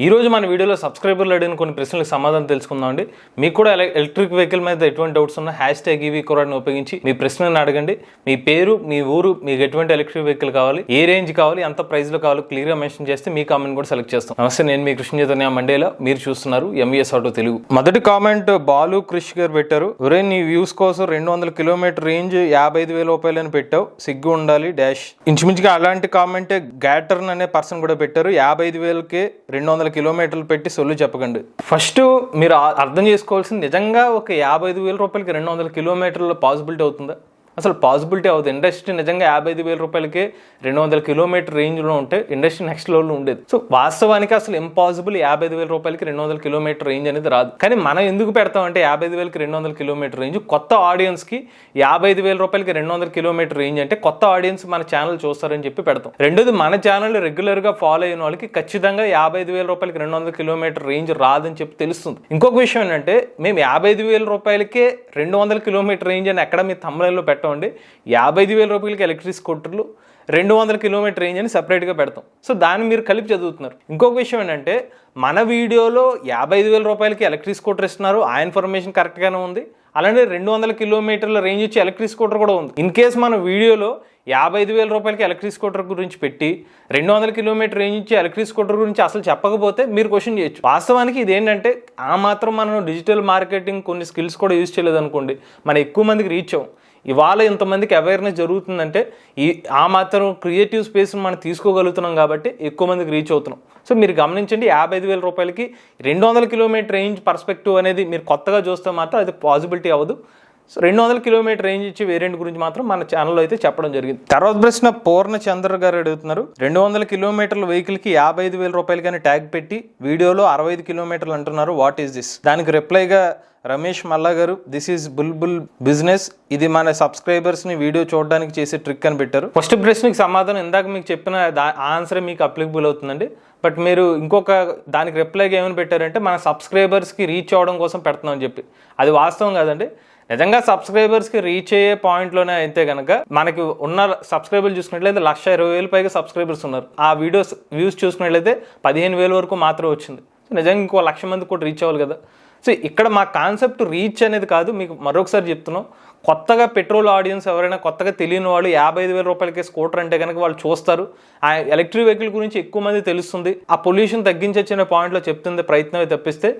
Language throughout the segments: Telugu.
ఈరోజు మన వీడియోలో సబ్స్క్రైబర్లు అడిగిన కొన్ని ప్రశ్నలకు సమాధానం తెలుసుకుందాం అండి. మీకు కూడా ఎల- ఎలక్ట్రిక్ వెహికల్ మీద ఎటువంటి డౌట్స్ ఉన్నా హ్యాష్ ట్యాగ్ ఈవీ కొరని ఉపయోగించి మీ ప్రశ్నలను అడగండి. మీ పేరు మీ ఊరు మీకు ఎటువంటి ఎలక్ట్రిక్ వెహికల్ కావాలి ఏ రేంజ్ కావాలి ఎంత ప్రైస్లో కావాలి క్లియర్గా క్లియర్ మెన్షన్ చేస్తే మీ కామెంట్ కూడా సెలెక్ట్ చేస్తాం. నమస్తే నేను మీ కృష్ణ చైతన్య మండేలా. మీరు చూస్తున్నారు ఎంఈఎస్ ఆటో తెలుగు. మొదటి కామెంట్ బాలు క్రిష్ గారు పెట్టారు. ఒరే నీ వ్యూస్ కోసం రెండు వందల కిలోమీటర్ రేంజ్ యాభై ఐదు వేల రూపాయలని పెట్టావు. సిగ్గు ఉండాలి డాష్. ఇంచుమించుగా అలాంటి కామెంటే గ్యాటర్న్ అనే పర్సన్ కూడా పెట్టారు. యాభై ఐదు వేలకే రెండు వందల కిలోమీటర్లు పెట్టి సొల్లు చెప్పకండి. ఫస్ట్ మీరు అర్థం చేసుకోవాల్సింది నిజంగా ఒక యాభై ఐదు వేల రూపాయలకి రెండు వందల కిలోమీటర్ల పాసిబిలిటీ అవుతుందా? అసలు పాసిబిలిటీ అవుతుంది ఇండస్ట్రీ నిజంగా యాభై ఐదు వేల రూపాయలకి రెండు వందల కిలోమీటర్ రేంజ్లో ఉంటే ఇండస్ట్రీ నెక్స్ట్ లెవెల్లో ఉండేది. సో వాస్తవానికి అసలు ఇంపాసిబుల్ యాభై ఐదు వేల రూపాయలకి రెండు వందల కిలోమీటర్ రేంజ్ అనేది రాదు. కానీ మనం ఎందుకు పెడతామంటే యాభై ఐదు వేలకి రెండు వందల కిలోమీటర్ రేంజ్? కొత్త ఆడియన్స్కి యాభై ఐదు వేల రూపాయలకి రెండు వందల కిలోమీటర్ రేంజ్ అంటే కొత్త ఆడియన్స్ మన ఛానల్ చూస్తారని చెప్పి పెడతాం. రెండోది మన ఛానల్ రెగ్యులర్గా ఫాలో అయిన వాళ్ళకి ఖచ్చితంగా యాభై ఐదు వేల రూపాయలకి రెండు వందల కిలోమీటర్ రేంజ్ రాదని చెప్పి తెలుస్తుంది. ఇంకొక విషయం ఏంటంటే మేము యాభై ఐదు వేల రూపాయలకే రెండు వందల కిలోమీటర్ రేంజ్ అని ఎక్కడ మీ తమ్ముళ్ళలో పెట్టమండి యాభై ఐదు వేల రూపాయలకి ఎలక్ట్రిక్ స్కూటర్లు రెండు వందల కిలోమీటర్ రేంజ్ అని సపరేట్గా పెడతాం. సో దాన్ని మీరు కలిపి చదువుతున్నారు. ఇంకొక విషయం ఏంటంటే మన వీడియోలో యాభై ఐదు వేల రూపాయలకి ఎలక్ట్రిక్ స్కూటర్ ఇస్తున్నారు. ఆ ఇన్ఫర్మేషన్ కరెక్ట్గానే ఉంది. అలానే రెండు వందల కిలోమీటర్ల రేంజ్ ఇచ్చి ఎలక్ట్రిక్ స్కూటర్ కూడా ఉంది. ఇన్ కేస్ మన వీడియోలో యాభై ఐదు వేల రూపాయలకి ఎలక్ట్రిక్ స్కూటర్ గురించి పెట్టి రెండు వందల కిలోమీటర్ రేంజ్ ఇచ్చి ఎలక్ట్రిక్ స్కూటర్ గురించి అసలు చెప్పకపోతే మీరు క్వశ్చన్ చేయొచ్చు. వాస్తవానికి ఇదేంటంటే ఆ మాత్రం మనం డిజిటల్ మార్కెటింగ్ కొన్ని స్కిల్స్ కూడా యూజ్ చేయలేదు అనుకోండి మనం ఎక్కువ మందికి రీచ్ అవ్వం. ఇవాళ ఇంతమందికి అవేర్నెస్ జరుగుతుందంటే ఈ ఆ మాత్రం క్రియేటివ్ స్పేస్ మనం తీసుకోగలుగుతున్నాం కాబట్టి ఎక్కువ మందికి రీచ్ అవుతున్నాం. సో మీరు గమనించండి యాభై ఐదు వేల రూపాయలకి రెండు వందల కిలోమీటర్ రేంజ్ పర్స్పెక్టివ్ అనేది మీరు కొత్తగా చూస్తే మాత్రం అది పాసిబిలిటీ అవ్వదు. సో రెండు వందల కిలోమీటర్ రేంజ్ ఇచ్చే వేరియంట్ గురించి మాత్రం మన ఛానల్లో అయితే చెప్పడం జరిగింది. తర్వాత ప్రశ్న పూర్ణచంద్ర గారు అడుగుతున్నారు. రెండు వందల కిలోమీటర్ల వెహికల్కి యాభై ఐదు వేల రూపాయలు కానీ ట్యాగ్ పెట్టి వీడియోలో అరవై ఐదు కిలోమీటర్లు అంటున్నారు. వాట్ ఈస్ దిస్ దానికి రిప్లైగా రమేష్ మల్లా గారు దిస్ ఈజ్ బుల్బుల్ బిజినెస్ ఇది మన సబ్స్క్రైబర్స్ని వీడియో చూడడానికి చేసే ట్రిక్ అని పెట్టారు. ఫస్ట్ ప్రశ్నకి సమాధానం ఇందాక మీకు చెప్పిన ఆన్సర్ మీకు అప్లికబుల్ అవుతుందండి. బట్ మీరు ఇంకొక దానికి రిప్లైగా ఏమని పెట్టారంటే మన సబ్స్క్రైబర్స్కి రీచ్ అవ్వడం కోసం పెడుతున్నాం అని చెప్పి. అది వాస్తవం కాదండి. నిజంగా సబ్స్క్రైబర్స్కి రీచ్ అయ్యే పాయింట్లోనే అయితే కనుక మనకి ఉన్న సబ్స్క్రైబర్లు చూసుకున్నట్లయితే లక్ష ఇరవై వేలు పైగా సబ్స్క్రైబర్స్ ఉన్నారు. ఆ వీడియోస్ వ్యూస్ చూసుకున్నట్లయితే పదిహేను వేల వరకు మాత్రమే వచ్చింది. సో నిజంగా ఇంకో లక్ష మంది కూడా రీచ్ అవ్వాలి కదా. సో ఇక్కడ మా కాన్సెప్ట్ రీచ్ అనేది కాదు మీకు మరొకసారి చెప్తున్నాం. కొత్తగా పెట్రోల్ ఆడియన్స్ ఎవరైనా కొత్తగా తెలియని వాళ్ళు యాభై ఐదు వేల రూపాయలకి స్కూటర్ అంటే కనుక వాళ్ళు చూస్తారు. ఆ ఎలక్ట్రిక్ వెహికల్ గురించి ఎక్కువ మంది తెలుస్తుంది. ఆ పొల్యూషన్ తగ్గించొచ్చిన పాయింట్లో చెప్తుంది ప్రయత్నమే తప్పిస్తే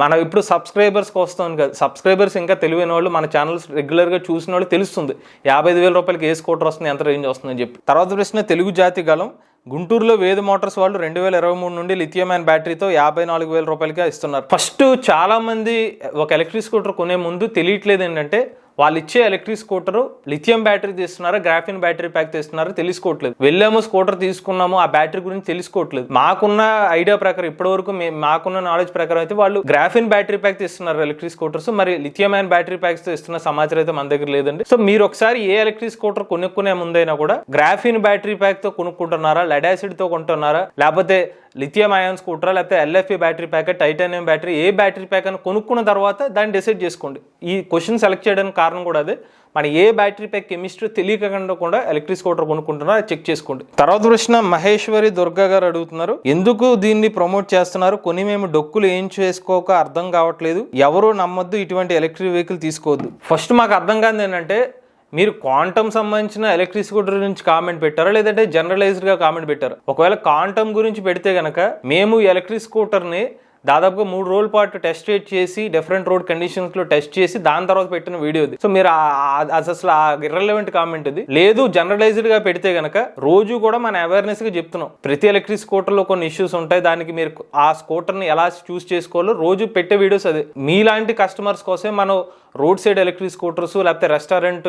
మనం ఇప్పుడు సబ్స్క్రైబర్స్కి వస్తాం కదా. సబ్స్క్రైబర్స్ ఇంకా తెలివైన వాళ్ళు మన ఛానల్స్ రెగ్యులర్గా చూసిన వాళ్ళు తెలుస్తుంది. యాభై ఐదు వేల రూపాయలకి ఏ స్కూటర్ వస్తుంది ఎంత రేంజ్ వస్తుందని చెప్పి. తర్వాత ప్రశ్న తెలుగు జాతి గలం గుంటూరులో వేద మోటార్స్ వాళ్ళు రెండు వేల ఇరవై మూడు నుండి లిథియం బ్యాటరీతో యాభై నాలుగు వేల రూపాయలకి ఇస్తున్నారు. ఫస్ట్ చాలామంది ఒక ఎలక్ట్రిక్ స్కూటర్ కొనే ముందు తెలియట్లేదు ఏంటంటే వాళ్ళు ఇచ్చే ఎలక్ట్రిక్ స్కూటర్ లిథియం బ్యాటరీ తీస్తున్నారా గ్రాఫిన్ బ్యాటరీ ప్యాక్ తీస్తున్నారా తెలుసుకోవట్లేదు. వెళ్ళాము స్కూటర్ తీసుకున్నాము ఆ బ్యాటరీ గురించి తెలుసుకోవట్లేదు. మాకున్న ఐడియా ప్రకారం ఇప్పటివరకు మేము మాకున్న నాలెడ్జ్ ప్రకారం అయితే వాళ్ళు గ్రాఫిన్ బ్యాటరీ ప్యాక్ తీస్తున్నారు ఎలక్ట్రిక్ స్కూటర్స్. మరి లిథియం అయిన బ్యాటరీ ప్యాక్స్ ఇస్తున్న సమాచారం అయితే మన దగ్గర లేదండి. సో మీరు ఒకసారి ఏ ఎలక్ట్రిక్ స్కూటర్ కొనుక్కునే ముందైనా కూడా గ్రాఫిన్ బ్యాటరీ ప్యాక్తో కొనుక్కుంటున్నారా లెడ్ యాసిడ్తో కొంటున్నారా లేకపోతే లిథియం అయాన్ స్కూటర్ లేకపోతే LFE battery pack titanium battery ఏ బ్యాటరీ ప్యాక్ అని కొనుక్కున్న తర్వాత దాన్ని డిసైడ్ చేసుకోండి. ఈ క్వశ్చన్ సెలెక్ట్ చేయడానికి కారణం కూడా అదే. మన ఏ బ్యాటరీ ప్యాక్ కెమిస్ట్రీ తెలియకుండా ఎలక్ట్రిక్ స్కూటర్ కొనుక్కుంటున్నారో చెక్ చేసుకోండి. తర్వాత ప్రశ్న మహేశ్వరి దుర్గా గారు అడుగుతున్నారు ఎందుకు దీన్ని ప్రమోట్ చేస్తున్నారు? కొని మేము డొక్కులు ఏం చేసుకోక అర్థం కావట్లేదు. ఎవరు నమ్మొద్దు ఇటువంటి ఎలక్ట్రిక్ వెహికల్ తీసుకోవద్దు. ఫస్ట్ మాకు అర్థం కాదు ఏంటంటే మీరు క్వాంటమ్ సంబంధించిన ఎలక్ట్రిసిటీ గురించి కామెంట్ పెట్టారా? లేదంటే జనరలైజ్డ్గా కామెంట్ పెట్టారు? ఒకవేళ క్వాంటమ్ గురించి పెడితే కనుక మేము ఎలక్ట్రిక్ స్కూటర్ని దాదాపుగా మూడు రోజుల పాటు టెస్ట్ చేసి డిఫరెంట్ రోడ్ కండిషన్స్లో టెస్ట్ చేసి దాని తర్వాత పెట్టిన వీడియో ఇది. సో మీరు అసలు ఆ ఇర్రెలవెంట్ కామెంట్ ఇది. లేదు జనరలైజ్డ్గా పెడితే గనక రోజు కూడా మన అవేర్నెస్గా చెప్తున్నాం. ప్రతి ఎలక్ట్రిక్ స్కూటర్లో కొన్ని ఇష్యూస్ ఉంటాయి. దానికి మీరు ఆ స్కూటర్ని ఎలా చూస్ చేసుకోవాలో రోజు పెట్టే వీడియోస్ అదే. మీలాంటి కస్టమర్స్ కోసం మనం రోడ్ సైడ్ ఎలక్ట్రిక్ స్కూటర్స్ లేకపోతే రెస్టారెంట్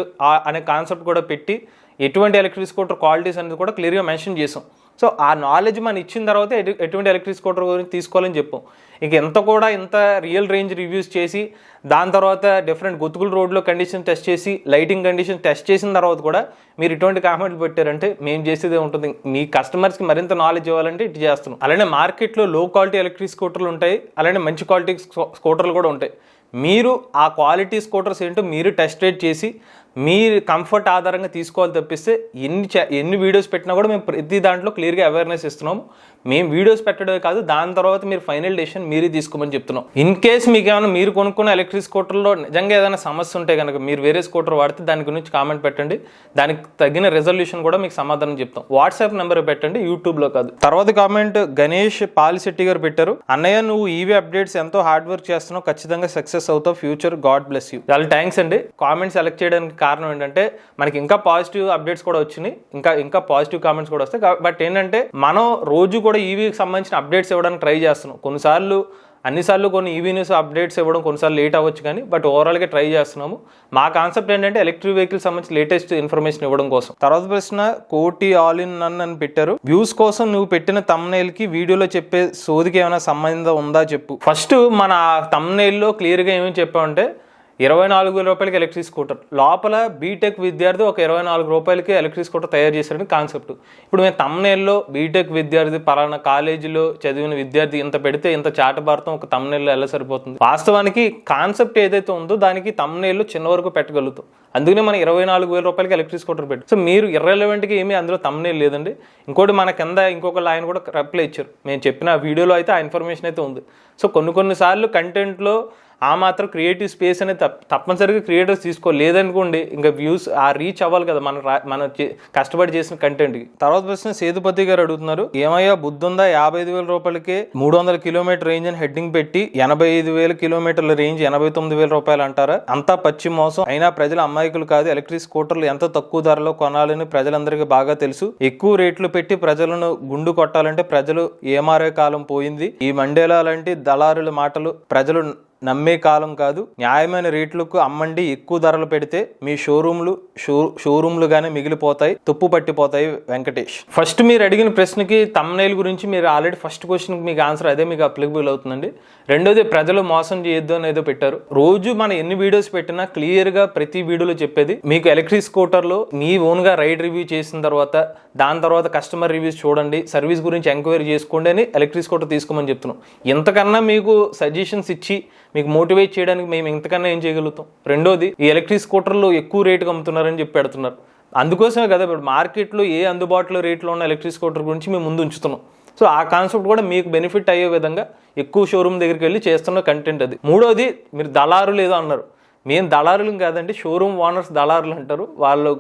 అనే కాన్సెప్ట్ కూడా పెట్టి ఎటువంటి ఎలక్ట్రిక్ స్కూటర్ క్వాలిటీస్ అనేది కూడా క్లియర్గా మెన్షన్ చేసాం. సో ఆ నాలెడ్జ్ మనం ఇచ్చిన తర్వాత ఎటు- ఎటువంటి ఎలక్ట్రిక్ స్కూటర్ గురించి తీసుకోవాలని చెప్పాం. ఇంక ఎంత కూడా ఇంత రియల్ రేంజ్ రివ్యూస్ చేసి దాని తర్వాత డిఫరెంట్ గొతుకుల రోడ్లో కండిషన్ టెస్ట్ చేసి లైటింగ్ కండిషన్ టెస్ట్ చేసిన తర్వాత కూడా మీరు ఇటువంటి కామెంట్లు పెట్టారంటే మేము చేసేదే ఉంటుంది. మీ కస్టమర్స్కి మరింత నాలెడ్జ్ ఇవ్వాలంటే ఇటు చేస్తున్నాం. అలానే మార్కెట్లో లో క్వాలిటీ ఎలక్ట్రిక్ స్కూటర్లు ఉంటాయి అలానే మంచి క్వాలిటీ స్కూటర్లు కూడా ఉంటాయి. మీరు ఆ క్వాలిటీ స్కూటర్స్ ఏంటో మీరు టెస్ట్ రేట్ చేసి మీ కంఫర్ట్ ఆధారంగా తీసుకోవాలి తప్పిస్తే ఎన్ని ఎన్ని వీడియోస్ పెట్టినా కూడా మేము ప్రతి దాంట్లో క్లియర్గా అవేర్నెస్ ఇస్తున్నాము. మేము వీడియోస్ పెట్టడమే కాదు దాని తర్వాత మీరు ఫైనల్ డెసిషన్ మీరే తీసుకోమని చెప్తున్నాం. ఇన్ కేస్ మీకు ఏమైనా మీరు కొనుక్కున్న ఎలక్ట్రిక్ స్కూటర్లో నిజంగా ఏదైనా సమస్య ఉంటే కనుక మీరు వేరే స్కూటర్ వాడితే దాని గురించి కామెంట్ పెట్టండి. దానికి తగిన రెజల్యూషన్ కూడా మీకు సమాధానం చెప్తాం. వాట్సాప్ నెంబర్ పెట్టండి యూట్యూబ్లో కాదు. తర్వాత కామెంట్ గణేష్ పాలిశెట్టి గారు పెట్టారు. అన్నయ్య నువ్వు ఈవీ అప్డేట్స్ ఎంతో హార్డ్ వర్క్ చేస్తున్నావు. ఖచ్చితంగా సక్సెస్ అవుతావు. ఫ్యూచర్ గాడ్ బ్లెస్ యూ చాలా థ్యాంక్స్ అండి. కామెంట్ సెలెక్ట్ చేయడానికి కారణం ఏంటంటే మనకి ఇంకా పాజిటివ్ అప్డేట్స్ కూడా వచ్చినాయి. ఇంకా ఇంకా పాజిటివ్ కామెంట్స్ కూడా వస్తాయి. బట్ ఏంటంటే మనం రోజు కూడా ఈవీకి సంబంధించిన అప్డేట్స్ ఇవ్వడానికి ట్రై చేస్తున్నాం. కొన్నిసార్లు అన్నిసార్లు కొన్ని ఈవీ న్యూస్ అప్డేట్స్ ఇవ్వడం కొన్నిసార్లు లేట్ అవ్వచ్చు కానీ బట్ ఓవరాల్గా ట్రై చేస్తున్నాము. మా కాన్సెప్ట్ ఏంటంటే ఎలక్ట్రిక్ వెహికల్ సంబంధించి లేటెస్ట్ ఇన్ఫర్మేషన్ ఇవ్వడం కోసం. తర్వాత ప్రశ్న కోటి ఆల్ ఇన్ నన్ అని పెట్టారు. వ్యూస్ కోసం నువ్వు పెట్టిన తమ్నైల్కి కి వీడియోలో చెప్పే సోదికి ఏమైనా సంబంధం ఉందా చెప్పు. ఫస్ట్ మన తమ్నైల్లో క్లియర్గా ఏమేమి చెప్పామంటే ఇరవై నాలుగు వేల రూపాయలకి ఎలక్ట్రిక్ స్కూటర్. లోపల బీటెక్ విద్యార్థి ఒక ఇరవై నాలుగు రూపాయలకి ఎలక్ట్రిక్ స్కూటర్ తయారు చేశారని కాన్సెప్ట్. ఇప్పుడు మేము తమ్నేల్లో బీటెక్ విద్యార్థి పలానా కాలేజీలో చదివిన విద్యార్థి ఇంత పెడితే ఇంత చాటభారతం ఒక తమ్నేల్లో ఎలా సరిపోతుంది? వాస్తవానికి కాన్సెప్ట్ ఏదైతే ఉందో దానికి తమ్నేల్లో చిన్న వరకు పెట్టగలుగుతాం. అందుకనే మనం ఇరవై నాలుగు వేల రూపాయలకి ఎలక్ట్రిక్ స్కూటర్ పెట్టి. సో మీరు ఇర్రెలవెంట్గా ఏమీ అందులో తమ్నేల్ లేదండి. ఇంకోటి మన కింద ఇంకొక ఆయన కూడా రిప్లై ఇచ్చారు. మేము చెప్పిన వీడియోలో అయితే ఆ ఇన్ఫర్మేషన్ అయితే ఉంది. సో కొన్ని కొన్నిసార్లు కంటెంట్లో ఆ మాత్రం క్రియేటివ్ స్పేస్ అనేది తప్ప తప్పనిసరిగా క్రియేటర్స్ తీసుకో లేదనుకోండి ఇంకా వ్యూస్ ఆ రీచ్ అవ్వాలి కదా మన మన కష్టపడి చేసిన కంటెంట్కి తర్వాత ప్రశ్న సేతుపతి గారు అడుగుతున్నారు ఏమయ్యా బుద్ధుందా యాభై ఐదు వేల రూపాయలకి మూడు వందల కిలోమీటర్ రేంజ్ అని హెడ్డింగ్ పెట్టి ఎనభై ఐదు వేల కిలోమీటర్ల రేంజ్ ఎనభై తొమ్మిది వేల రూపాయలు అంటారా? అంతా పచ్చి మోసం. అయినా ప్రజలు అమ్మాయికులు కాదు ఎలక్ట్రిక్ స్కూటర్లు ఎంత తక్కువ ధరలో కొనాలని ప్రజలందరికీ బాగా తెలుసు. ఎక్కువ రేట్లు పెట్టి ప్రజలను గుండు కొట్టాలంటే ప్రజలు ఏమారే కాలం పోయింది? ఈ మండేలా లాంటి దళారుల మాటలు ప్రజలు నమ్మే కాలం కాదు. న్యాయమైన రేట్లకు అమ్మండి ఎక్కువ ధరలు పెడితే మీ షోరూమ్లు షో షోరూమ్లుగానే మిగిలిపోతాయి తుప్పు పట్టిపోతాయి వెంకటేష్. ఫస్ట్ మీరు అడిగిన ప్రశ్నకి తమ్నైల్ గురించి మీరు ఆల్రెడీ ఫస్ట్ క్వశ్చన్కి మీకు ఆన్సర్ అదే మీకు అప్లికబుల్ అవుతుందండి. రెండోది ప్రజలు మోసం చేయొద్దు అనేదో పెట్టారు. రోజు మనం ఎన్ని వీడియోస్ పెట్టినా క్లియర్గా ప్రతి వీడియోలో చెప్పేది మీకు ఎలక్ట్రిక్ స్కూటర్లో మీ ఓన్గా రైడ్ రివ్యూ చేసిన తర్వాత దాని తర్వాత కస్టమర్ రివ్యూస్ చూడండి సర్వీస్ గురించి ఎంక్వైరీ చేసుకోండి అని ఎలక్ట్రిక్ స్కూటర్ తీసుకోమని చెప్తున్నాం. ఇంతకన్నా మీకు సజెషన్స్ ఇచ్చి మీకు మోటివేట్ చేయడానికి మేము ఇంతకన్నా ఏం చేయగలుగుతాం? రెండోది ఈ ఎలక్ట్రిక్ స్కూటర్లు ఎక్కువ రేటుకి అమ్ముతున్నారని చెప్పి పెడుతున్నారు. అందుకోసమే కదా ఇప్పుడు మార్కెట్లో ఏ అందుబాటులో రేట్లో ఉన్న ఎలక్ట్రిక్ స్కూటర్ గురించి మేము ముందు ఉంచుతున్నాం. సో ఆ కాన్సెప్ట్ కూడా మీకు బెనిఫిట్ అయ్యే విధంగా ఎక్కువ షోరూమ్ దగ్గరికి వెళ్ళి చేస్తున్న కంటెంట్ అది. మూడోది మీరు దళారులు ఏదో అన్నారు. మేము దళారులు కాదండి షోరూమ్ ఓనర్స్ దళారులు అంటారు. వాళ్ళు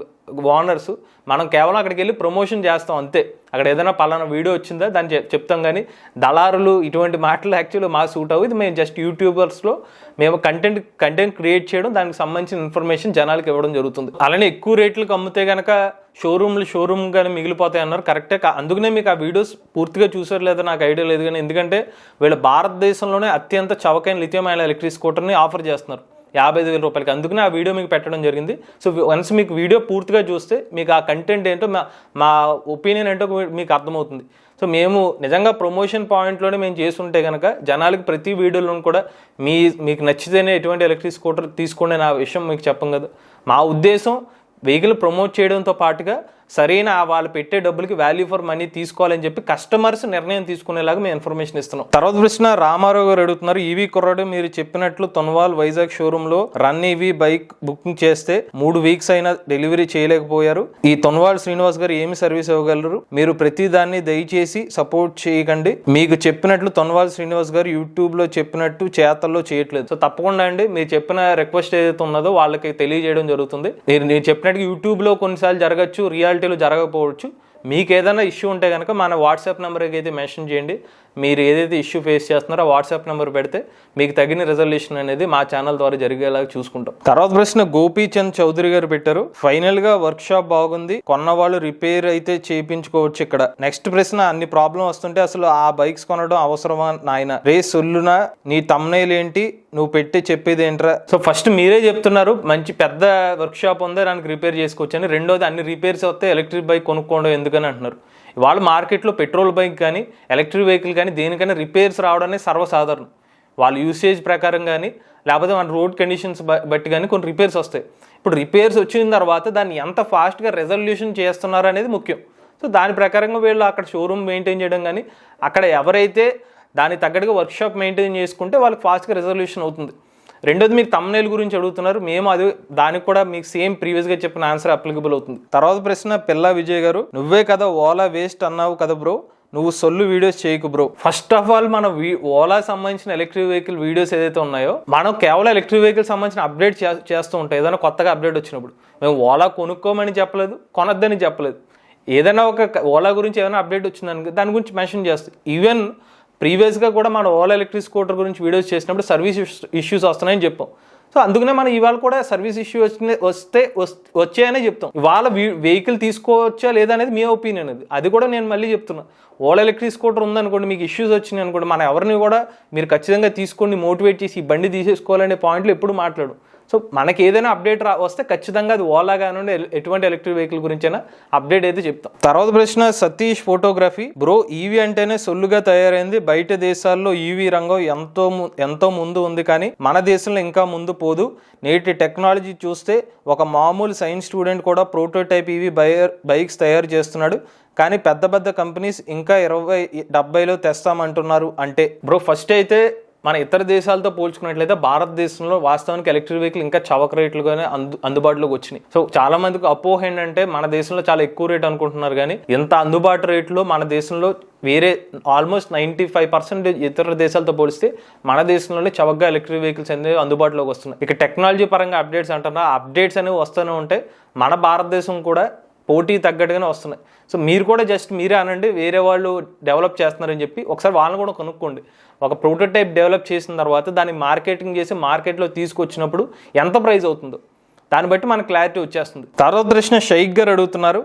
ఓనర్స్ మనం కేవలం అక్కడికి వెళ్ళి ప్రమోషన్ చేస్తాం అంతే. అక్కడ ఏదైనా పలానా వీడియో వచ్చిందా దాన్ని చెప్- చెప్తాం కానీ దళారులు ఇటువంటి మాటలు యాక్చువల్లీ మా సూట్ అవ్వు. ఇది మేము జస్ట్ యూట్యూబర్స్లో మేము కంటెంట్ కంటెంట్ క్రియేట్ చేయడం దానికి సంబంధించిన ఇన్ఫర్మేషన్ జనాలకు ఇవ్వడం జరుగుతుంది. అలానే ఎక్కువ రేట్లకు అమ్మితే కనుక షోరూమ్లు షోరూమ్ కానీ మిగిలిపోతాయి అన్నారు. కరెక్టే అందుకనే మీకు ఆ వీడియోస్ పూర్తిగా చూసారు లేదా నాకు ఐడియా లేదు కానీ ఎందుకంటే వీళ్ళు భారతదేశంలోనే అత్యంత చవకైన లిథియం అయన ఎలక్ట్రిక్ స్కూటర్ని ఆఫర్ చేస్తున్నారు. యాభై ఐదు వేల రూపాయలకి అందుకనే ఆ వీడియో మీకు పెట్టడం జరిగింది. సో వన్స్ మీకు వీడియో పూర్తిగా చూస్తే మీకు ఆ కంటెంట్ ఏంటో మా మా ఒపీనియన్ ఏంటో మీకు అర్థమవుతుంది. సో మేము నిజంగా ప్రమోషన్ పాయింట్లోనే మేము చేస్తుంటే కనుక జనాలకి ప్రతి వీడియోలోనూ కూడా మీ మీకు నచ్చితేనే ఎటువంటి ఎలక్ట్రిక్ స్కూటర్ తీసుకోండి అనే ఆ విషయం మీకు చెప్పం కదా. మా ఉద్దేశం వెహికల్ ప్రమోట్ చేయడంతో పాటుగా సరైన వాళ్ళు పెట్టే డబ్బులకి వాల్యూ ఫర్ మనీ తీసుకోవాలని చెప్పి కస్టమర్స్ నిర్ణయం తీసుకునేలాగా మేము ఇన్ఫర్మేషన్ ఇస్తున్నాం. తర్వాత ప్రశ్న రామారావు గారు అడుగుతున్నారు ఈవీ కుర్రాడు మీరు చెప్పినట్లు తొన్వాల్ వైజాగ్ షోరూమ్లో రన్ ఈవీ బైక్ బుకింగ్ చేస్తే మూడు వీక్స్ అయినా డెలివరీ చేయలేకపోయారు. ఈ తొన్వాల్ శ్రీనివాస్ గారు ఏమి సర్వీస్ ఇవ్వగలరు? మీరు ప్రతి దాన్ని దయచేసి సపోర్ట్ చేయకండి. మీకు చెప్పినట్లు తొన్వాల్ శ్రీనివాస్ గారు యూట్యూబ్లో చెప్పినట్టు చేతల్లో చేయట్లేదు. సో తప్పకుండా అండి మీరు చెప్పిన రిక్వెస్ట్ ఏదైతే ఉన్నదో వాళ్ళకి తెలియజేయడం జరుగుతుంది. మీరు నేను చెప్పినట్టు యూట్యూబ్లో కొన్నిసార్లు జరగచ్చు రియాలిటీలో జరగకపోవచ్చు. మీకు ఏదైనా ఇష్యూ ఉంటే కనుక మన వాట్సాప్ నెంబర్కి అయితే మెన్షన్ చేయండి. మీరు ఏదైతే ఇష్యూ ఫేస్ చేస్తున్నారో వాట్సాప్ నెంబర్ పెడితే మీకు తగిన రిజల్యూషన్ అనేది మా ఛానల్ ద్వారా జరిగేలాగా చూసుకుంటాం. తర్వాత ప్రశ్న గోపీచంద్ చౌదరి గారు పెట్టారు. ఫైనల్గా వర్క్ షాప్ బాగుంది. కొన్న వాళ్ళు రిపేర్ అయితే చేయించుకోవచ్చు ఇక్కడ. నెక్స్ట్ ప్రశ్న అన్ని ప్రాబ్లం వస్తుంటే అసలు ఆ బైక్స్ కొనడం అవసరమా నాయన? రే సొల్లునా నీ తమ్నైల్ ఏంటి? నువ్వు పెట్టి చెప్పేది ఏంట్రా? సో ఫస్ట్ మీరే చెప్తున్నారు మంచి పెద్ద వర్క్ షాప్ ఉందా? దానికి రిపేర్ చేసుకోవచ్చు అని రెండోది అన్ని రిపేర్స్ వస్తే ఎలక్ట్రిక్ బైక్ కొనుక్కోవడం ఎందుకని అంటున్నారు. ఇవాళ మార్కెట్లో పెట్రోల్ బైక్ కానీ ఎలక్ట్రిక్ వెహికల్ కానీ దేనికైనా రిపేర్స్ రావడం అనేది సర్వసాధారణం. వాళ్ళ యూసేజ్ ప్రకారం కానీ లేకపోతే మన రోడ్ కండిషన్స్ బట్టి కానీ కొన్ని రిపేర్స్ వస్తాయి. ఇప్పుడు రిపేర్స్ వచ్చిన తర్వాత దాన్ని ఎంత ఫాస్ట్గా రెజల్యూషన్ చేస్తున్నారు అనేది ముఖ్యం. సో దాని ప్రకారంగా వీళ్ళు అక్కడ షోరూమ్ మెయింటైన్ చేయడం కానీ అక్కడ ఎవరైతే దానికి తగ్గట్టుగా వర్క్షాప్ మెయింటైన్ చేసుకుంటే వాళ్ళకి ఫాస్ట్గా రెజల్యూషన్ అవుతుంది. రెండోది మీకు తమ్నేల్ గురించి అడుగుతున్నారు. మేము అది దానికి కూడా మీకు సేమ్ ప్రీవియస్గా చెప్పిన ఆన్సర్ అప్లికబుల్ అవుతుంది. తర్వాత ప్రశ్న పిల్ల విజయ్ గారు నువ్వే కదా ఓలా వేస్ట్ అన్నావు కదా బ్రో నువ్వు సొల్లు వీడియోస్ చేయకు బ్రో ఫస్ట్ ఆఫ్ ఆల్ మన ఓలా సంబంధించిన ఎలక్ట్రిక్ వెహికల్ వీడియోస్ ఏదైతే ఉన్నాయో మనం కేవలం ఎలక్ట్రిక్ వెహికల్ సంబంధించిన అప్డేట్ చేస్తూ ఉంటాం. ఏదైనా కొత్తగా అప్డేట్ వచ్చినప్పుడు. మేము ఓలా కొనుక్కోమని చెప్పలేదు కొనొద్దని చెప్పలేదు. ఏదైనా ఒక ఓలా గురించి ఏదైనా అప్డేట్ వచ్చిందని దాని గురించి మెన్షన్ చేస్తాం. ఈవెన్ ప్రీవియస్గా కూడా మనం ఓలా ఎలక్ట్రిక్ స్కూటర్ గురించి వీడియోస్ చేసినప్పుడు సర్వీస్ ఇష్యూస్ వస్తున్నాయని చెప్పాం. సో అందుకనే మనం ఇవాళ కూడా సర్వీస్ ఇష్యూ వచ్చిన వస్తే వచ్చాయనే చెప్తాం. ఇవాళ వెహికల్ తీసుకోవచ్చా లేదా అనేది మీ ఒపీనియన్ అది. అది కూడా నేను మళ్ళీ చెప్తున్నా. ఓలా ఎలక్ట్రిక్ స్కూటర్ ఉందనుకోండి మీకు ఇష్యూస్ వచ్చినాయి అనుకోండి మన ఎవరిని కూడా మీరు ఖచ్చితంగా తీసుకోండి మోటివేట్ చేసి ఈ బండి తీసేసుకోవాలనే పాయింట్లు ఎప్పుడు మాట్లాడు సో మనకి ఏదైనా అప్డేట్ రా వస్తే ఖచ్చితంగా అది ఓలా కానివ్వండి ఎటువంటి ఎలక్ట్రిక్ వెహికల్ గురించి అయినా అప్డేట్ అయితే చెప్తాం. తర్వాత ప్రశ్న సతీష్ ఫోటోగ్రఫీ బ్రో ఈవీ అంటేనే సొల్లుగా తయారైంది. బయట దేశాల్లో ఈవీ రంగం ఎంతో ఎంతో ముందు ఉంది కానీ మన దేశంలో ఇంకా ముందు పోదు. నేటి టెక్నాలజీ చూస్తే ఒక మామూలు సైన్స్ స్టూడెంట్ కూడా ప్రోటోటైప్ ఈవీ బైక్స్ తయారు చేస్తున్నాడు. కానీ పెద్ద పెద్ద కంపెనీస్ ఇంకా ఇరవై డెబ్బైలో తెస్తామంటున్నారు అంటే. బ్రో ఫస్ట్ అయితే మన ఇతర దేశాలతో పోల్చుకున్నట్లయితే భారతదేశంలో వాస్తవానికి ఎలక్ట్రిక్ వెహికల్ ఇంకా చవక రేట్లుగానే అందు అందుబాటులోకి వచ్చినాయి. సో చాలా మందికి అపోహ ఏంటంటే మన దేశంలో చాలా ఎక్కువ రేట్ అనుకుంటున్నారు కానీ ఎంత అందుబాటు రేట్లో మన దేశంలో వేరే ఆల్మోస్ట్ నైంటీ ఫైవ్ పర్సెంట్ ఇతర దేశాలతో పోలిస్తే మన దేశంలోనే చవకగా ఎలక్ట్రిక్ వెహికల్స్ అనేవి అందుబాటులోకి వస్తున్నాయి. ఇక టెక్నాలజీ పరంగా అప్డేట్స్ అంటున్నా అప్డేట్స్ అనేవి వస్తూనే ఉంటే మన భారతదేశం కూడా పోటీ తగ్గట్టుగానే వస్తున్నాయి. సో మీరు కూడా జస్ట్ మీరే అనండి వేరే వాళ్ళు డెవలప్ చేస్తున్నారని చెప్పి ఒకసారి వాళ్ళని కూడా కొనుక్కోండి. ఒక ప్రోటోటైప్ డెవలప్ చేసిన తర్వాత దాన్ని మార్కెటింగ్ చేసి మార్కెట్లో తీసుకొచ్చినప్పుడు ఎంత ప్రైస్ అవుతుందో. దాన్ని బట్టి మనకు క్లారిటీ వచ్చేస్తుంది. తర్వాత ప్రశ్న షైక్ గారు అడుగుతున్నారు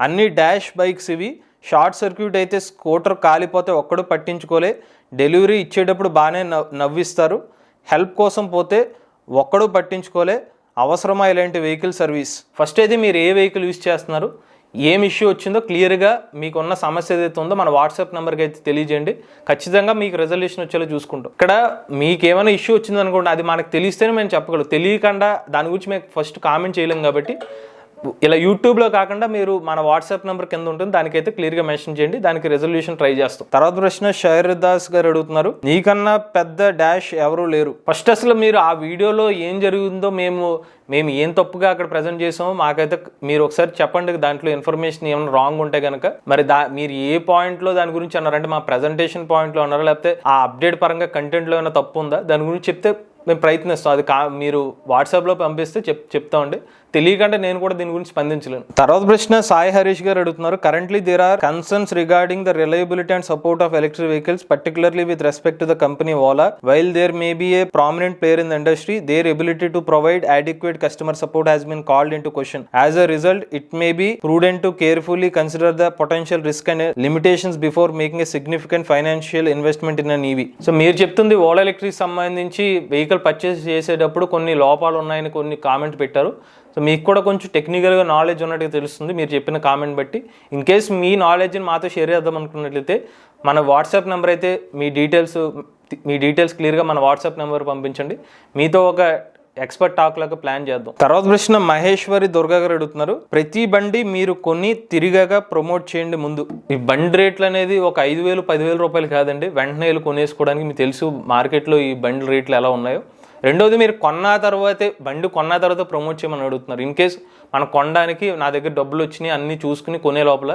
అన్ని డాష్ బైక్స్ ఇవి షార్ట్ సర్క్యూట్ అయితే స్కూటర్ కాలిపోతే ఒక్కడు పట్టించుకోలే డెలివరీ ఇచ్చేటప్పుడు బాగానే నవ్ నవ్విస్తారు. హెల్ప్ కోసం పోతే ఒక్కడు పట్టించుకోలే అవసరమా ఇలాంటి వెహికల్ సర్వీస్ ఫస్ట్ అయితే మీరు ఏ వెహికల్ యూస్ చేస్తున్నారు? ఏం ఇష్యూ వచ్చిందో క్లియర్గా మీకున్న సమస్య ఏదైతే ఉందో మన వాట్సాప్ నెంబర్కి అయితే తెలియజేయండి. ఖచ్చితంగా మీకు రెజల్యూషన్ వచ్చేలా చూసుకుంటాం. ఇక్కడ మీకు ఏమైనా ఇష్యూ వచ్చిందనుకోండి అది మనకు తెలిస్తేనే మేము చెప్పగలం తెలియకుండా దాని గురించి మేము ఫస్ట్ కామెంట్ చేయలేం కాబట్టి ఇలా యూట్యూబ్లో కాకుండా మీరు మన వాట్సాప్ నెంబర్ కింద ఉంటుంది దానికైతే క్లియర్గా మెన్షన్ చేయండి దానికి రెజల్యూషన్ ట్రై చేస్తాం. తర్వాత ప్రశ్న షైర్ దాస్ గారు అడుగుతున్నారు నీకన్నా పెద్ద డాష్ ఎవరు లేరు. ఫస్ట్ అసలు మీరు ఆ వీడియోలో ఏం జరుగుతుందో మేము మేము ఏం తప్పుగా అక్కడ ప్రజెంట్ చేసామో మాకైతే మీరు ఒకసారి చెప్పండి దాంట్లో ఇన్ఫర్మేషన్ ఏమైనా రాంగ్ ఉంటే కనుక మరి దా మీరు ఏ పాయింట్లో దాని గురించి అన్నారంటే మా ప్రజెంటేషన్ పాయింట్లో అన్నారా లేకపోతే ఆ అప్డేట్ పరంగా కంటెంట్లో ఏమైనా తప్పు ఉందా? దాని గురించి చెప్తే మేము ప్రయత్నిస్తాం. అది కా మీరు వాట్సాప్లో పంపిస్తే చెప్ చెప్తామండి తెలియకుండా నేను కూడా దీని గురించి స్పందించలేను. తర్వాత ప్రశ్న సాయి హరీష్ గారు అడుగుతున్నారు currently there are concerns regarding the reliability and support of electric vehicles particularly with respect to the company Ola while there may be a prominent player in the industry their ability to provide adequate customer support support has called into question as a result it may be prudent to carefully consider the potential risk and limitations before making a significant financial investment in an EV so మీరు చెప్తుంది ఓలా ఎలక్ట్రిక్ సంబంధించి వెహికల్ పర్చేస్ చేసేటప్పుడు కొన్ని లోపాలు ఉన్నాయని కొన్ని కామెంట్ పెట్టారు. సో మీకు కూడా కొంచెం టెక్నికల్గా నాలెడ్జ్ ఉన్నట్టుగా తెలుస్తుంది. మీరు చెప్పిన కామెంట్ బట్టి. ఇన్ కేస్ మీ నాలెడ్జ్ని మాతో షేర్ చేద్దాం అనుకున్నట్లయితే మన వాట్సాప్ నెంబర్ అయితే మీ డీటెయిల్స్ మీ డీటెయిల్స్ క్లియర్గా మన వాట్సాప్ నెంబర్ పంపించండి. మీతో ఒక ఎక్స్పర్ట్ టాక్ లాగా ప్లాన్ చేద్దాం. తర్వాత ప్రశ్న మహేశ్వరి దుర్గా గారు అడుగుతున్నారు. ప్రతి బండి మీరు కొని తిరిగాక ప్రమోట్ చేయండి ముందు. ఈ బండి రేట్లు అనేది ఒక ఐదు వేలు పదివేల రూపాయలు కాదండి. వెంటనే వెళ్ళి కొనేసుకోవడానికి మీకు తెలుసు మార్కెట్లో ఈ బండి రేట్లు ఎలా ఉన్నాయో. రెండోది మీరు కొన్న తర్వాతే బండి కొన్న తర్వాత ప్రమోట్ చేయమని అడుగుతున్నారు. ఇన్ కేస్ మనం కొనడానికి నా దగ్గర డబ్బులు వచ్చినాయి అన్నీ చూసుకుని కొనే లోపల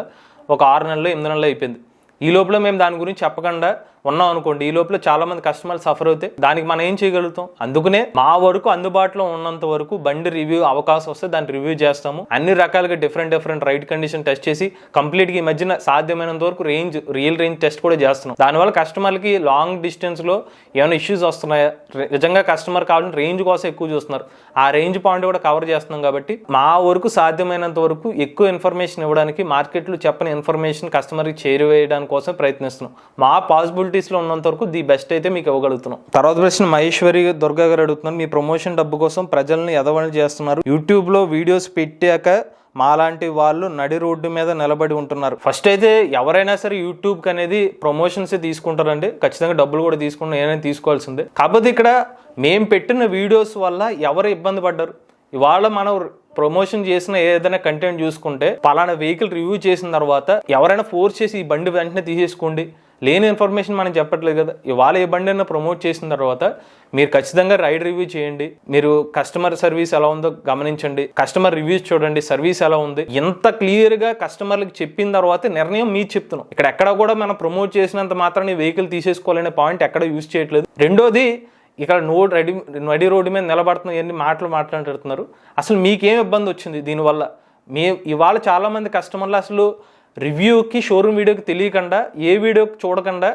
ఒక ఆరు నెలలు ఎనిమిది నెలలు అయిపోయింది. ఈ లోపల మేము దాని గురించి చెప్పకుండా ఉన్నాం అనుకోండి ఈ లోపల చాలా మంది కస్టమర్లు సఫర్ అవుతాయి దానికి మనం ఏం చేయగలుగుతాం? అందుకనే మా వరకు అందుబాటులో ఉన్నంత వరకు బండి రివ్యూ అవకాశం వస్తే దాన్ని రివ్యూ చేస్తాము. అన్ని రకాలుగా different different ride condition test చేసి కంప్లీట్గా ఈ మధ్యన సాధ్యమైనంత వరకు రేంజ్ రియల్ రేంజ్ టెస్ట్ కూడా చేస్తున్నాం. దానివల్ల కస్టమర్లకి లాంగ్ డిస్టెన్స్లో ఏమైనా ఇష్యూస్ వస్తున్నాయా? నిజంగా కస్టమర్ కావాలంటే రేంజ్ కోసం ఎక్కువ చూస్తున్నారు. ఆ రేంజ్ పాయింట్ కూడా కవర్ చేస్తున్నాం కాబట్టి మా వరకు సాధ్యమైనంత వరకు ఎక్కువ ఇన్ఫర్మేషన్ ఇవ్వడానికి మార్కెట్లో చెప్పని ఇన్ఫర్మేషన్ కస్టమర్కి చేరువేయడానికి కోసం ప్రయత్నిస్తున్నాం. మా పాసిబుల్ లో ఉన్నంత వరకు ది బెస్ట్ అయితే మీకు ఇవ్వగలుగుతున్నాం. తర్వాత ప్రశ్న మహేశ్వరి దుర్గా గారు అడుగుతున్నారు మీ ప్రమోషన్ డబ్బు కోసం ప్రజల్ని ఎదవని చేస్తున్నారు. యూట్యూబ్లో వీడియోస్ పెట్టాక మాలాంటి వాళ్ళు నడి రోడ్డు మీద నిలబడి ఉంటున్నారు. ఫస్ట్ అయితే ఎవరైనా సరే యూట్యూబ్ అనేది ప్రమోషన్స్ తీసుకుంటారండి. ఖచ్చితంగా డబ్బులు కూడా తీసుకుంటారు ఏదైనా తీసుకోవాల్సిందే. కాకపోతే ఇక్కడ మేము పెట్టిన వీడియోస్ వల్ల ఎవరు ఇబ్బంది పడ్డారు? ఇవాళ మనం ప్రమోషన్ చేసిన ఏదైనా కంటెంట్ చూసుకుంటే పలానా వెహికల్ రివ్యూ చేసిన తర్వాత ఎవరైనా ఫోర్స్ చేసి ఈ బండి వెంటనే తీసేసుకోండి. లేని ఇన్ఫర్మేషన్ మనం చెప్పట్లేదు కదా. ఇవాళ ఏ బండి అయినా ప్రమోట్ చేసిన తర్వాత మీరు ఖచ్చితంగా రైడ్ రివ్యూ చేయండి. మీరు కస్టమర్ సర్వీస్ ఎలా ఉందో గమనించండి. కస్టమర్ రివ్యూస్ చూడండి సర్వీస్ ఎలా ఉంది. ఎంత క్లియర్గా కస్టమర్లకు చెప్పిన తర్వాత నిర్ణయం మీరు చెప్తున్నాం. ఇక్కడ ఎక్కడ కూడా మనం ప్రమోట్ చేసినంత మాత్రమే వెహికల్ తీసేసుకోవాలనే పాయింట్ ఎక్కడ యూజ్ చేయట్లేదు. రెండోది ఇక్కడ నో రెడీ నడి రోడ్డు మీద నిలబడుతున్న ఎన్ని మాటలు మాట్లాడుతున్నారు. అసలు మీకేం ఇబ్బంది వచ్చింది దీనివల్ల? మీ ఇవాళ చాలామంది కస్టమర్లు అసలు రివ్యూకి షోరూమ్ వీడియోకి తెలియకుండా ఏ వీడియో చూడకుండా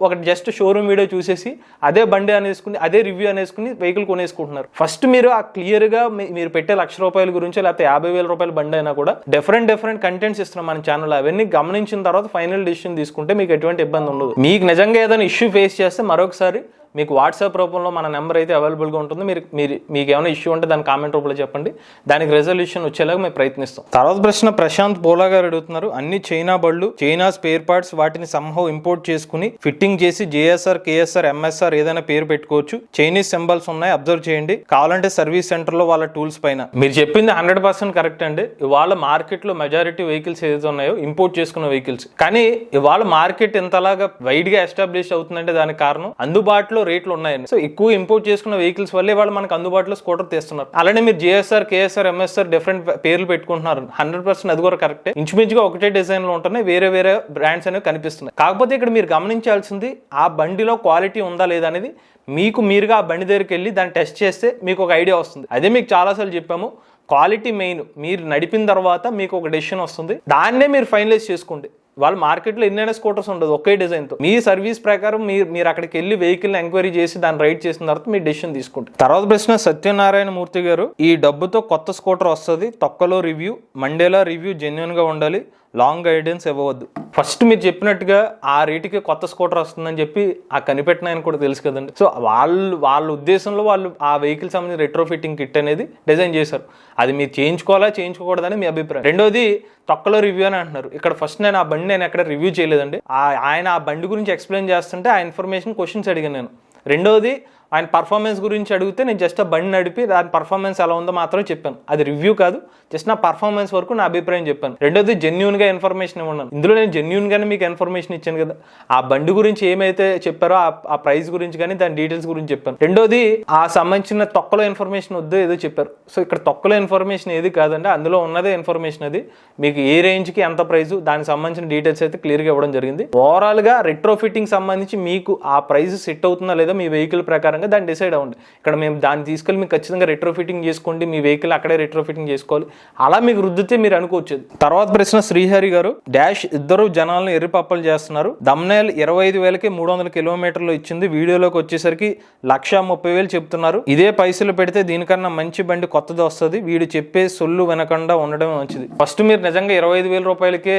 ఒక జస్ట్ షోరూమ్ వీడియో చూసేసి అదే బండి అనేసుకుని అదే రివ్యూ అనేసుకుని వెహికల్ కొనేసుకుంటున్నారు. ఫస్ట్ మీరు ఆ క్లియర్గా మీరు పెట్టే లక్ష రూపాయల గురించి లేకపోతే యాభై వేల రూపాయల బండి అయినా కూడా డిఫరెంట్ డిఫరెంట్ కంటెంట్స్ ఇస్తున్నాం మన ఛానల్ అవన్నీ గమనించిన తర్వాత ఫైనల్ డిసిషన్ తీసుకుంటే మీకు ఎటువంటి ఇబ్బంది ఉండదు. మీకు నిజంగా ఏదైనా ఇష్యూ ఫేస్ చేస్తే మరొకసారి మీకు వాట్సాప్ రూపంలో మన నెంబర్ అయితే అవైలబుల్గా ఉంటుంది. మీరు మీరు మీకు ఏమైనా ఇష్యూ ఉంటే దాని కామెంట్ రూపంలో చెప్పండి. దానికి రెజల్యూషన్ వచ్చేలాగా మేము ప్రయత్నిస్తాం. తర్వాత ప్రశ్న ప్రశాంత్ పోలా గారు అడుగుతున్నారు. అన్ని చైనా బళ్ళు చైనా స్పేర్ పార్ట్స్ వాటిని సంహవ్ ఇంపోర్ట్ చేసుకుని ఫిట్టింగ్ చేసి జేఎస్ఆర్ కేఎస్ఆర్ ఎంఎస్ఆర్ ఏదైనా పేరు పెట్టుకోవచ్చు. చైనీస్ సింబల్స్ ఉన్నాయి. అబ్జర్వ్ చేయండి. కావాలంటే సర్వీస్ సెంటర్లో వాళ్ళ టూల్స్ పైన. మీరు చెప్పింది హండ్రెడ్ పర్సెంట్ కరెక్ట్ అండి. ఇవాళ మార్కెట్లో మెజారిటీ వెహికల్స్ ఏదైతే ఉన్నాయో ఇంపోర్ట్ చేసుకున్న వెహికల్స్ కానీ ఇవాళ మార్కెట్ ఇంతలాగా వైడ్గా ఎస్టాబ్లిష్ అవుతుందంటే దానికి కారణం అందుబాటులో రేట్లు ఉన్నాయండి సో ఎక్కువ ఇంపోర్ట్ చేసుకున్న వెహికల్స్ వల్లే వాళ్ళు మనకు అందుబాటులో స్కూటర్ తెస్తున్నారు. అలానే మీరు జిఎస్ఆర్ కేఎస్ఆర్ ఎంఎస్ఆర్ డిఫరెంట్ పేర్లు పెట్టుకుంటున్నారు. హండ్రెడ్ పర్సెంట్ అది కూడా కరెక్ట్ ఇంచుమించుగా ఒకటే డిజైన్లో ఉంటున్నాయి. వేరే వేరే బ్రాండ్స్ అనేవి కనిపిస్తున్నాయి. కాకపోతే ఇక్కడ మీరు గమనించాల్సింది ఆ బండిలో క్వాలిటీ ఉందా లేదా అనేది మీకు మీరుగా ఆ బండి దగ్గరికి వెళ్ళి దాన్ని టెస్ట్ చేస్తే మీకు ఒక ఐడియా వస్తుంది. అదే మీకు చాలాసార్లు చెప్పాము క్వాలిటీ మెయిన్ మీరు నడిపిన తర్వాత మీకు ఒక డెసిషన్ వస్తుంది. దాన్నే మీరు ఫైనలైజ్ చేసుకోండి. వాళ్ళు మార్కెట్లో ఎన్నైనా స్కూటర్స్ ఉండదు ఒకే డిజైన్తో మీ సర్వీస్ ప్రకారం మీరు మీరు అక్కడికి వెళ్ళి వెహికల్ ఎంక్వైరీ చేసి దాన్ని రైడ్ చేసిన తర్వాత మీ డెసిషన్ తీసుకుంటారు. తర్వాత ప్రశ్న సత్యనారాయణ మూర్తి గారు ఈ డబ్బుతో కొత్త స్కూటర్ వస్తుంది తొక్కలో రివ్యూ మండేలా రివ్యూ జెన్యున్గా ఉండాలి లాంగ్ గైడెన్స్ ఇవ్వవద్దు. ఫస్ట్ మీరు చెప్పినట్టుగా ఆ రేటుకి కొత్త స్కూటర్ వస్తుందని చెప్పి ఆ కనిపెట్టిన ఆయన కూడా తెలుసు కదండి. సో వాళ్ళు వాళ్ళ ఉద్దేశంలో వాళ్ళు ఆ వెహికల్ సంబంధించిన రెట్రో ఫిట్టింగ్ కిట్ అనేది డిజైన్ చేశారు. అది మీరు చేయించుకోవాలా చేయించుకోకూడదని మీ అభిప్రాయం. రెండోది తొక్కలో రివ్యూ అని అంటున్నారు. ఇక్కడ ఫస్ట్ నేను ఆ బండి నేను ఎక్కడ రివ్యూ చేయలేదండి. ఆ- ఆయన ఆ బండి గురించి ఎక్స్ప్లెయిన్ చేస్తుంటే ఆ ఇన్ఫర్మేషన్ క్వశ్చన్స్ అడిగాను నేను. రెండోది ఆయన పర్ఫార్మెన్స్ గురించి అడిగితే నేను జస్ట్ ఆ బండి నడిపి దాని పర్ఫార్మెన్స్ ఎలా ఉందో మాత్రమే చెప్పాను. అది రివ్యూ కాదు జస్ట్ నా పర్ఫార్మెన్స్ వరకు నా అభిప్రాయం చెప్పాను. రెండోది జెన్యున్గా ఇన్ఫర్మేషన్ ఇవ్వను ఇందులో నేను జెన్యున్ గానే మీకు ఇన్ఫర్మేషన్ ఇచ్చాను కదా. ఆ బండి గురించి ఏమైతే చెప్పారో ఆ- ప్రైస్ గురించి కానీ దాని డీటెయిల్స్ గురించి చెప్పాను. రెండోది ఆ సంబంధించిన తొక్కలో ఇన్ఫర్మేషన్ వద్దు ఏదో చెప్పారు. సో ఇక్కడ తొక్కలో ఇన్ఫర్మేషన్ ఏది కాదండి అందులో ఉన్నదే ఇన్ఫర్మేషన్ అది. మీకు ఏ రేంజ్కి ఎంత ప్రైస్ దానికి సంబంధించిన డీటెయిల్స్ అయితే క్లియర్గా ఇవ్వడం జరిగింది. ఓవరాల్గా రెట్రో ఫిట్టింగ్ సంబంధించి మీకు ఆ ప్రైస్ సెట్ అవుతుందా లేదా మీ వెహికల్ ప్రకారం ప్రకారంగా దాన్ని డిసైడ్ అవ్వండి. ఇక్కడ మేము దాన్ని తీసుకెళ్ళి మీకు ఖచ్చితంగా రెట్రో ఫిట్టింగ్ చేసుకోండి మీ వెహికల్ అక్కడే రెట్రో ఫిట్టింగ్ చేసుకోవాలి. అలా మీకు రుద్దితే మీరు అనుకోవచ్చు. తర్వాత ప్రశ్న శ్రీహరి గారు డాష్ ఇద్దరు జనాలను ఎర్రిపప్పలు చేస్తున్నారు. దమ్నేల్ ఇరవై ఐదు వేలకి మూడు వందల కిలోమీటర్లు ఇచ్చింది. వీడియోలోకి వచ్చేసరికి లక్ష ముప్పై వేలు చెప్తున్నారు. ఇదే పైసలు పెడితే దీనికన్నా మంచి బండి కొత్తది వస్తుంది. వీడు చెప్పే సొల్లు వినకుండా ఉండడం మంచిది. ఫస్ట్ మీరు నిజంగా ఇరవై ఐదు వేల రూపాయలకే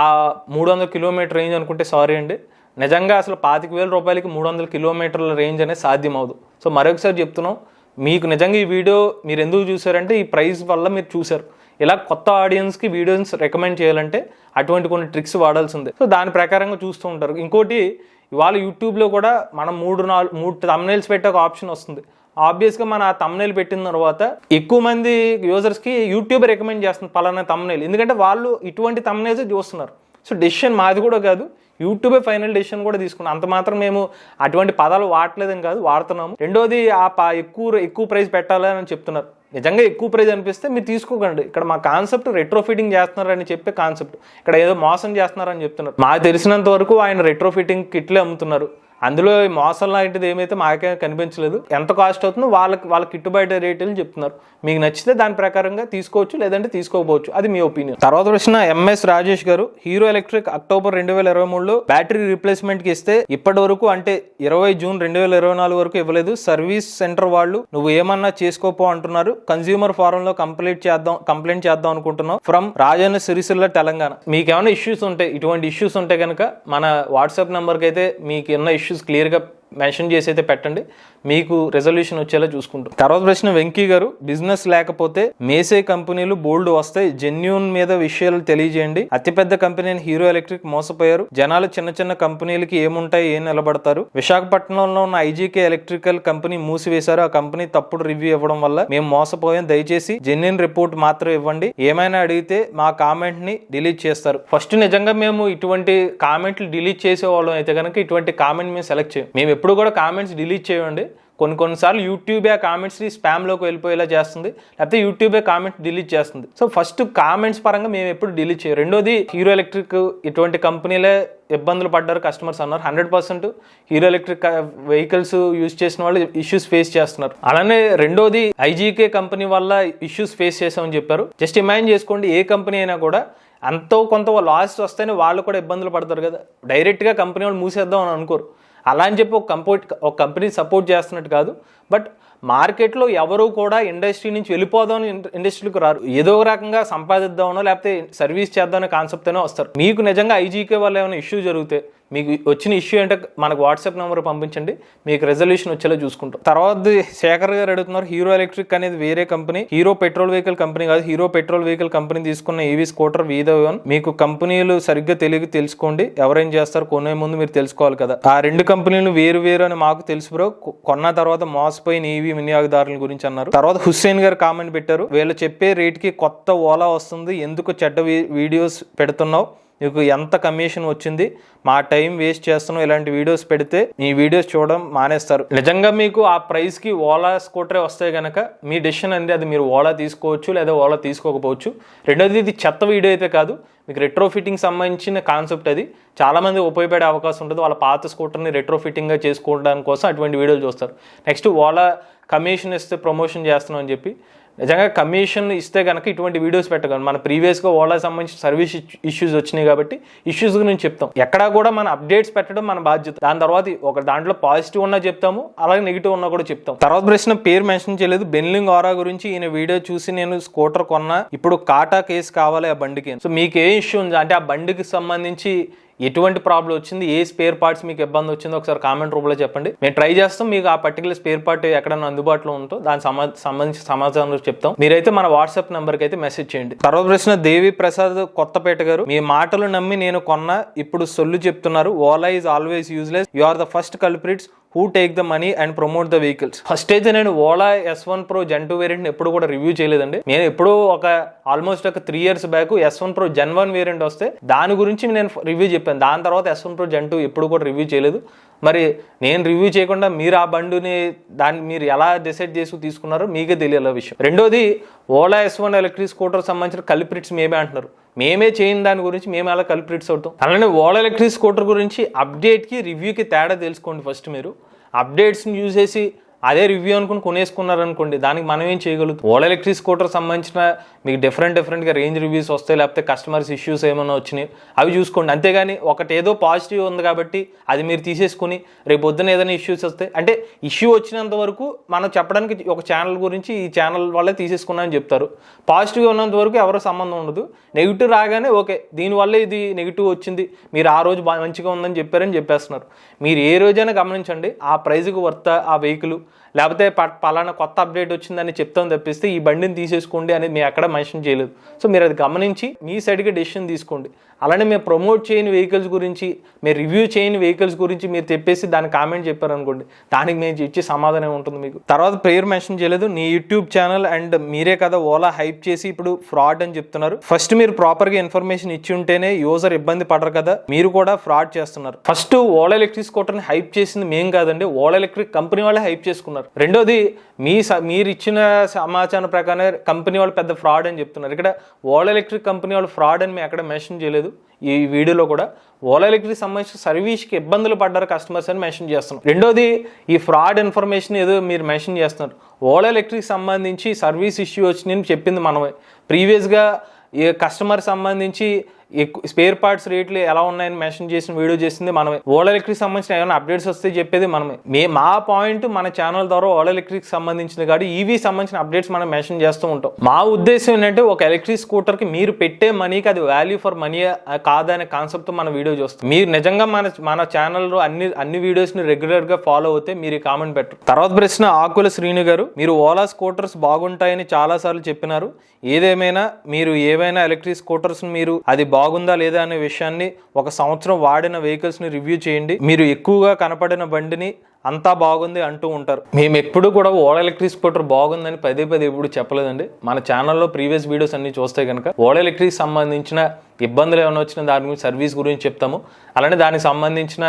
ఆ మూడు వందల కిలోమీటర్ రేంజ్ అనుకుంటే సారీ అండి. నిజంగా అసలు పాతిక వేల రూపాయలకి మూడు వందల కిలోమీటర్ల రేంజ్ అనేది సాధ్యం అవదు సో మరొకసారి చెప్తున్నాం మీకు నిజంగా ఈ వీడియో మీరు ఎందుకు చూసారంటే ఈ ప్రైస్ వల్ల మీరు చూసారు ఇలా కొత్త ఆడియన్స్కి వీడియోస్ రికమెండ్ చేయాలంటే అటువంటి కొన్ని ట్రిక్స్ వాడాల్సిందే. సో దాని ప్రకారంగా చూస్తూ ఉంటారు. ఇంకోటి ఇవాళ యూట్యూబ్లో కూడా మనం మూడు నాలుగు మూడు తమ్నైల్స్ పెట్టే ఒక ఆప్షన్ వస్తుంది. ఆబ్వియస్గా మన ఆ తమ్నైల్ పెట్టిన తర్వాత ఎక్కువ మంది యూజర్స్కి యూట్యూబ్ రికమెండ్ చేస్తుంది పలానా తమ్నైల్ ఎందుకంటే వాళ్ళు ఇటువంటి తమ్నైల్స్ చూస్తున్నారు. సో డెసిషన్ మాది కూడా కాదు. యూట్యూబే ఫైనల్ డెసిషన్ కూడా తీసుకున్నాం. అంత మాత్రం మేము అటువంటి పదాలు వాడలేదని కాదు వాడుతున్నాము. రెండోది ఆ ప- ఎక్కువ ఎక్కువ ప్రైస్ పెట్టాలని చెప్తున్నారు. నిజంగా ఎక్కువ ప్రైజ్ అనిపిస్తే మీరు తీసుకోకండి. ఇక్కడ మా కాన్సెప్ట్ రెట్రోఫిటింగ్ చేస్తున్నారని చెప్పే కాన్సెప్ట్. ఇక్కడ ఏదో మోసం చేస్తున్నారని చెప్తున్నారు. మాకు తెలిసినంత వరకు ఆయన రెట్రోఫిటింగ్ కిట్లే అమ్ముతున్నారు. అందులో మోసం లాంటిది ఏమైతే మాకే కనిపించలేదు. ఎంత కాస్ట్ అవుతుందో వాళ్ళకి వాళ్ళకి గిట్టుబాటు రేట్లు చెప్తున్నారు. మీకు నచ్చితే దాని ప్రకారంగా తీసుకోవచ్చు లేదంటే తీసుకోకపోవచ్చు. అది మీ ఒపీనియన్ తర్వాత వచ్చిన ఎంఎస్ రాజేష్ గారు హీరో ఎలక్ట్రిక్ అక్టోబర్ రెండు వేల ఇరవై మూడులో బ్యాటరీ రీప్లేస్మెంట్కి ఇస్తే ఇప్పటి వరకు అంటే ఇరవై జూన్ రెండు వేల ఇరవై నాలుగు వరకు ఇవ్వలేదు. సర్వీస్ సెంటర్ వాళ్ళు నువ్వు ఏమన్నా చేసుకోపో అంటున్నారు. కన్స్యూమర్ ఫారం లో కంప్లీట్ చేద్దాం కంప్లైంట్ చేద్దాం అనుకుంటున్నాం. ఫ్రమ్ రాజన్న సిరిసిల్ల తెలంగాణ. మీకు ఏమైనా ఇష్యూస్ ఉంటాయి ఇటువంటి ఇష్యూస్ ఉంటే కనుక మన వాట్సాప్ నెంబర్కి అయితే మీకు ఉన్న ఇష్యూస్ క్లియర్గా మెన్షన్ చేసి అయితే పెట్టండి. మీకు రెజల్యూషన్ వచ్చేలా చూసుకుంటాం. తర్వాత ప్రశ్న వెంకీ గారు బిజినెస్ లేకపోతే మేసే కంపెనీలు బోల్డ్ వస్తాయి. జెన్యున్ మీద విషయాలు తెలియజేయండి. అతిపెద్ద కంపెనీ హీరో ఎలక్ట్రిక్ మోసపోయారు. జనాలు చిన్న చిన్న కంపెనీలకి ఏముంటాయి ఏం నిలబడతారు? విశాఖపట్నంలో ఉన్న ఐజీకే ఎలక్ట్రికల్ కంపెనీ మూసివేశారు. ఆ కంపెనీ తప్పుడు రివ్యూ ఇవ్వడం వల్ల మేము మోసపోయాం. దయచేసి జెన్యున్ రిపోర్ట్ మాత్రం ఇవ్వండి. ఏమైనా అడిగితే మా కామెంట్ని డిలీట్ చేస్తారు. ఫస్ట్ నిజంగా మేము ఇటువంటి కామెంట్లు డిలీట్ చేసే వాళ్ళం అయితే కనుక ఇటువంటి కామెంట్ మేము సెలెక్ట్ చేయం. మేము ఎప్పుడు కూడా కామెంట్స్ డిలీట్ చేయండి. కొన్ని కొన్నిసార్లు యూట్యూబే ఆ కామెంట్స్ని స్పామ్లోకి వెళ్ళిపోయేలా చేస్తుంది. లేకపోతే యూట్యూబే కామెంట్స్ డిలీట్ చేస్తుంది. సో ఫస్ట్ కామెంట్స్ పరంగా మేము ఎప్పుడు డిలీట్ చేయం రెండోది హీరో ఎలక్ట్రిక్ ఇటువంటి కంపెనీలే ఇబ్బందులు పడ్డారు కస్టమర్స్ అన్నారు. Hundred percent Hero electric vehicles use చేసిన వాళ్ళు ఇష్యూస్ ఫేస్ చేస్తున్నారు. అలానే రెండోది ఐజీకే కంపెనీ వల్ల ఇష్యూస్ ఫేస్ చేసామని చెప్పారు. జస్ట్ ఇమాజిన్ చేసుకోండి ఏ కంపెనీ అయినా కూడా అంతో కొంత లాస్ వస్తేనే వాళ్ళు కూడా ఇబ్బందులు పడతారు కదా. డైరెక్ట్గా కంపెనీ వాళ్ళు మూసేద్దాం అని అనుకోరు. అలా అని చెప్పి ఒక కంపోర్ట్ ఒక కంపెనీ సపోర్ట్ చేస్తున్నట్టు కాదు. బట్ మార్కెట్లో ఎవరు కూడా ఇండస్ట్రీ నుంచి వెళ్ళిపోదామని ఇండస్ట్రీకి రారు. ఏదో ఒక రకంగా సంపాదిద్దామనో లేకపోతే సర్వీస్ చేద్దామనే కాన్సెప్ట్తోనే వస్తారు. మీకు నిజంగా ఐజీకే వల్ల ఏమైనా ఇష్యూ జరిగితే మీకు వచ్చిన ఇష్యూ ఏంటో మనకు వాట్సాప్ నెంబర్ పంపించండి. మీకు రెజల్యూషన్ వచ్చేలా చూసుకుంటాం. తర్వాత శేఖర్ గారు అడుగుతున్నారు హీరో ఎలక్ట్రిక్ అనేది వేరే company Hero petrol vehicle company కాదు హీరో పెట్రోల్ వెహికల్ కంపెనీ తీసుకున్న ఈవీ స్కూటర్ వీధోన్ మీకు కంపెనీలు సరిగ్గా తెలియ తెలుసుకోండి. ఎవరేం చేస్తారు కొనే ముందు మీరు తెలుసుకోవాలి కదా. ఆ రెండు కంపెనీలు వేరు వేరు అని మాకు తెలుసు బ్రో. కొన్న తర్వాత మోసపోయిన ఈవీ వినియోగదారుల గురించి అన్నారు. తర్వాత హుస్సేన్ గారు కామెంట్ పెట్టారు. వీళ్ళు చెప్పే రేట్కి కొత్త ఓలా వస్తుంది. ఎందుకు చెడ్డ వీ- వీడియోస్ పెడుతున్నావు? నీకు ఎంత కమిషన్ వచ్చింది మా టైం వేస్ట్ చేస్తున్నావు ఇలాంటి వీడియోస్ పెడితే మీ వీడియోస్ చూడడం మానేస్తారు. నిజంగా మీకు ఆ ప్రైస్కి ఓలా స్కూటరే వస్తే కనుక మీ డెసిషన్ అనేది అది మీరు ఓలా తీసుకోవచ్చు లేదా ఓలా తీసుకోకపోవచ్చు. రెండోది ఇది చెత్త వీడియో అయితే కాదు మీకు రెట్రో ఫిట్టింగ్ సంబంధించిన కాన్సెప్ట్ అది. చాలామంది ఉపయోగపడే అవకాశం ఉంటుంది వాళ్ళ పాత స్కూటర్ని రెట్రో ఫిట్టింగ్గా చేసుకోవడానికి కోసం అటువంటి వీడియోలు చూస్తారు. నెక్స్ట్ ఓలా కమిషన్ ఇస్తే ప్రమోషన్ చేస్తున్నాం అని చెప్పి. నిజంగా కమిషన్ ఇస్తే కనుక ఇటువంటి వీడియోస్ పెట్టగలం. మన ప్రీవియస్గా ఓలా సంబంధించిన సర్వీస్ ఇష్యూస్ వచ్చినాయి కాబట్టి ఇష్యూస్ గురించి చెప్తాం. ఎక్కడా కూడా మన అప్డేట్స్ పెట్టడం మన బాధ్యత. దాని తర్వాత ఒక దాంట్లో పాజిటివ్ ఉన్నా చెప్తాము అలాగే నెగిటివ్ ఉన్నా కూడా చెప్తాం. తర్వాత ప్రశ్న పేరు మెన్షన్ చేయలేదు. బెన్లింగ్ ఆరా గురించి ఈయన వీడియో చూసి నేను స్కూటర్ కొన్నా. ఇప్పుడు కాటా కేసు కావాలి ఆ బండికి. సో మీకు ఏ ఇష్యూ ఉంది? అంటే ఆ బండికి సంబంధించి ఎటువంటి ప్రాబ్లం వచ్చింది ఏ స్పేర్ పార్ట్స్ మీకు ఇబ్బంది వచ్చిందో ఒకసారి కామెంట్ రూపంలో చెప్పండి. మేము ట్రై చేస్తాం మీకు ఆ పర్టికులర్ స్పేర్ పార్ట్ ఎక్కడైనా అందుబాటులో ఉంటో దాని సమా సంబంధించి సమాచారం చెప్తాం. మీరైతే మన వాట్సాప్ నెంబర్కి అయితే మెసేజ్ చేయండి. తర్వాత ప్రశ్న దేవి ప్రసాద్ కొత్తపేట గారు మీ మాటలు నమ్మి నేను కొన్న ఇప్పుడు సొల్లు చెప్తున్నారు Ola is always useless you are the first culprits who take the money and promote the vehicles first అయితే నేను Ola S one pro gen two variant ఎప్పుడు కూడా రివ్యూ చేయలేదండి. నేను ఎప్పుడూ ఒక ఆల్మోస్ట్ ఒక three years back S one pro gen one variant వస్తే దాని గురించి నేను రివ్యూ చెప్పాను. దాని తర్వాత S one pro gen two ఎప్పుడు కూడా రివ్యూ చేయలేదు. మరి నేను రివ్యూ చేయకుండా మీరు ఆ బండిని దాన్ని మీరు ఎలా డిసైడ్ చేసి తీసుకున్నారో మీకే తెలియాలి విషయం. రెండోది Ola S one electric scooter సంబంధించిన కల్ప్రిట్స్ మేమే అంటున్నారు. మేమే చేయని దాని గురించి మేము అలా కల్ప్రిట్స్ అవుతాం. అలానే ఓలా ఎలక్ట్రిక్ స్కూటర్ గురించి అప్డేట్కి రివ్యూకి తేడా తెలుసుకోండి ఫస్ట్ మీరు. అప్డేట్స్ని యూజ్ చేసి అదే రివ్యూ అనుకుని కొనేసుకున్నారనుకోండి దానికి మనం ఏం చేయగలుగుతాం? ఓలా ఎలక్ట్రిక్ స్కూటర్ సంబంధించిన మీకు డిఫరెంట్ డిఫరెంట్గా రేంజ్ రివ్యూస్ వస్తాయి లేకపోతే కస్టమర్స్ ఇష్యూస్ ఏమైనా వచ్చినాయి అవి చూసుకోండి. అంతేగాని ఒకటి ఏదో పాజిటివ్ ఉంది కాబట్టి అది మీరు తీసేసుకుని రేపు పొద్దున ఏదైనా ఇష్యూస్ వస్తాయి అంటే ఇష్యూ వచ్చినంత వరకు మనం చెప్పడానికి ఒక ఛానల్ గురించి ఈ ఛానల్ వాళ్ళే తీసేసుకున్నామని చెప్తారు. పాజిటివ్ ఉన్నంత వరకు ఎవరో సంబంధం ఉండదు. నెగిటివ్ రాగానే ఓకే దీనివల్ల ఇది నెగిటివ్ వచ్చింది మీరు ఆ రోజు బాగా మంచిగా ఉందని చెప్పారని చెప్పేస్తున్నారు. మీరు ఏ రోజైనా గమనించండి ఆ ప్రైజ్కి వర్త ఆ వెహికల్. లేకపోతే ప- పలానా కొత్త అప్డేట్ వచ్చిందని చెప్తాం తప్పిస్తే ఈ బండిని తీసేసుకోండి అనేది మేము ఎక్కడ మెన్షన్ చేయలేదు. సో మీరు అది గమనించి మీ సైడ్కి డెసిషన్ తీసుకోండి. అలానే మేము ప్రమోట్ చేయని వెహికల్స్ గురించి మీరు రివ్యూ చేయని వెహికల్స్ గురించి మీరు చెప్పేసి దాని కామెంట్ చెప్పారనుకోండి దానికి మేము ఇచ్చే సమాధానం ఉంటుంది మీకు. తర్వాత పేరు మెన్షన్ చేయలేదు నీ యూట్యూబ్ ఛానల్ అండ్ మీరే కదా ఓలా హైప్ చేసి ఇప్పుడు ఫ్రాడ్ అని చెప్తున్నారు. ఫస్ట్ మీరు ప్రాపర్గా ఇన్ఫర్మేషన్ ఇచ్చి ఉంటేనే యూజర్ ఇబ్బంది పడరు కదా మీరు కూడా ఫ్రాడ్ చేస్తున్నారు. ఫస్ట్ ఓలా ఎలక్ట్రిక్ స్కూటర్ని హైప్ చేసింది మేం కాదండి ఓలా ఎలక్ట్రిక్ కంపెనీ వాళ్ళే హైప్ చేసుకున్నారు. రెండోది మీ స- మీరు ఇచ్చిన సమాచారం ప్రకారం కంపెనీ వాళ్ళు పెద్ద ఫ్రాడ్ అని చెప్తున్నారు. ఇక్కడ ఓలా ఎలక్ట్రిక్ కంపెనీ వాళ్ళు ఫ్రాడ్ అని మేము ఎక్కడ మెన్షన్ చేయలేదు. ఈ వీడియోలో కూడా ఓలా ఎలక్ట్రిక్ సంబంధించిన సర్వీస్కి ఇబ్బందులు పడ్డారు కస్టమర్స్ అని మెన్షన్ చేస్తున్నాం. రెండోది ఈ ఫ్రాడ్ ఇన్ఫర్మేషన్ ఏదో మీరు మెన్షన్ చేస్తున్నారు. ఓలా ఎలక్ట్రిక్ సంబంధించి సర్వీస్ ఇష్యూ వచ్చిందని చెప్పింది మనమే. ప్రీవియస్గా కస్టమర్ సంబంధించి ఎక్కువ స్పేర్ పార్ట్స్ రేట్లు ఎలా ఉన్నాయని మెన్షన్ చేసిన వీడియో చేసింది మనమే ఓలా ఎలక్ట్రిక్ సంబంధించిన ఏమైనా అప్డేట్స్ వస్తే చెప్పేది మనమే మే మా పాయింట్ మన ఛానల్ ద్వారా ఓలా ఎలక్ట్రిక్ సంబంధించిన కాదు ఈవీ సంబంధించిన అప్డేట్స్ మనం మెన్షన్ చేస్తూ ఉంటాం. మా ఉద్దేశం ఏంటంటే ఒక ఎలక్ట్రిక్ స్కూటర్కి మీరు పెట్టే మనీకి అది వాల్యూ ఫర్ మనీ కాదనే కాన్సెప్ట్ మన వీడియో చూస్తాం. మీరు నిజంగా మన మన ఛానల్లో అన్ని అన్ని వీడియోస్ని రెగ్యులర్గా ఫాలో అవుతే మీరు కామెంట్ పెట్టరు. తర్వాత ప్రశ్న ఆకుల శ్రీను గారు మీరు ఓలా స్కూటర్స్ బాగుంటాయని చాలా సార్లు చెప్పినారు. ఏదేమైనా మీరు ఏవైనా ఎలక్ట్రిక్ స్కూటర్స్ మీరు అది బాగుందా లేదా అనే విషయాన్ని ఒక సంవత్సరం వాడిన వెహికల్స్ని రివ్యూ చేయండి. మీరు ఎక్కువగా కనపడిన బండిని అంతా బాగుంది అంటూ ఉంటారు. మేము ఎప్పుడు కూడా ఓలా ఎలక్ట్రిక్ స్కూటర్ బాగుందని పదే పదే ఎప్పుడు చెప్పలేదండి. మన ఛానల్లో ప్రీవియస్ వీడియోస్ అన్ని చూస్తే కనుక ఓలా ఎలక్ట్రిక్ సంబంధించిన ఇబ్బందులు ఏమైనా వచ్చినా దాని గురించి సర్వీస్ గురించి చెప్తాము. అలానే దానికి సంబంధించిన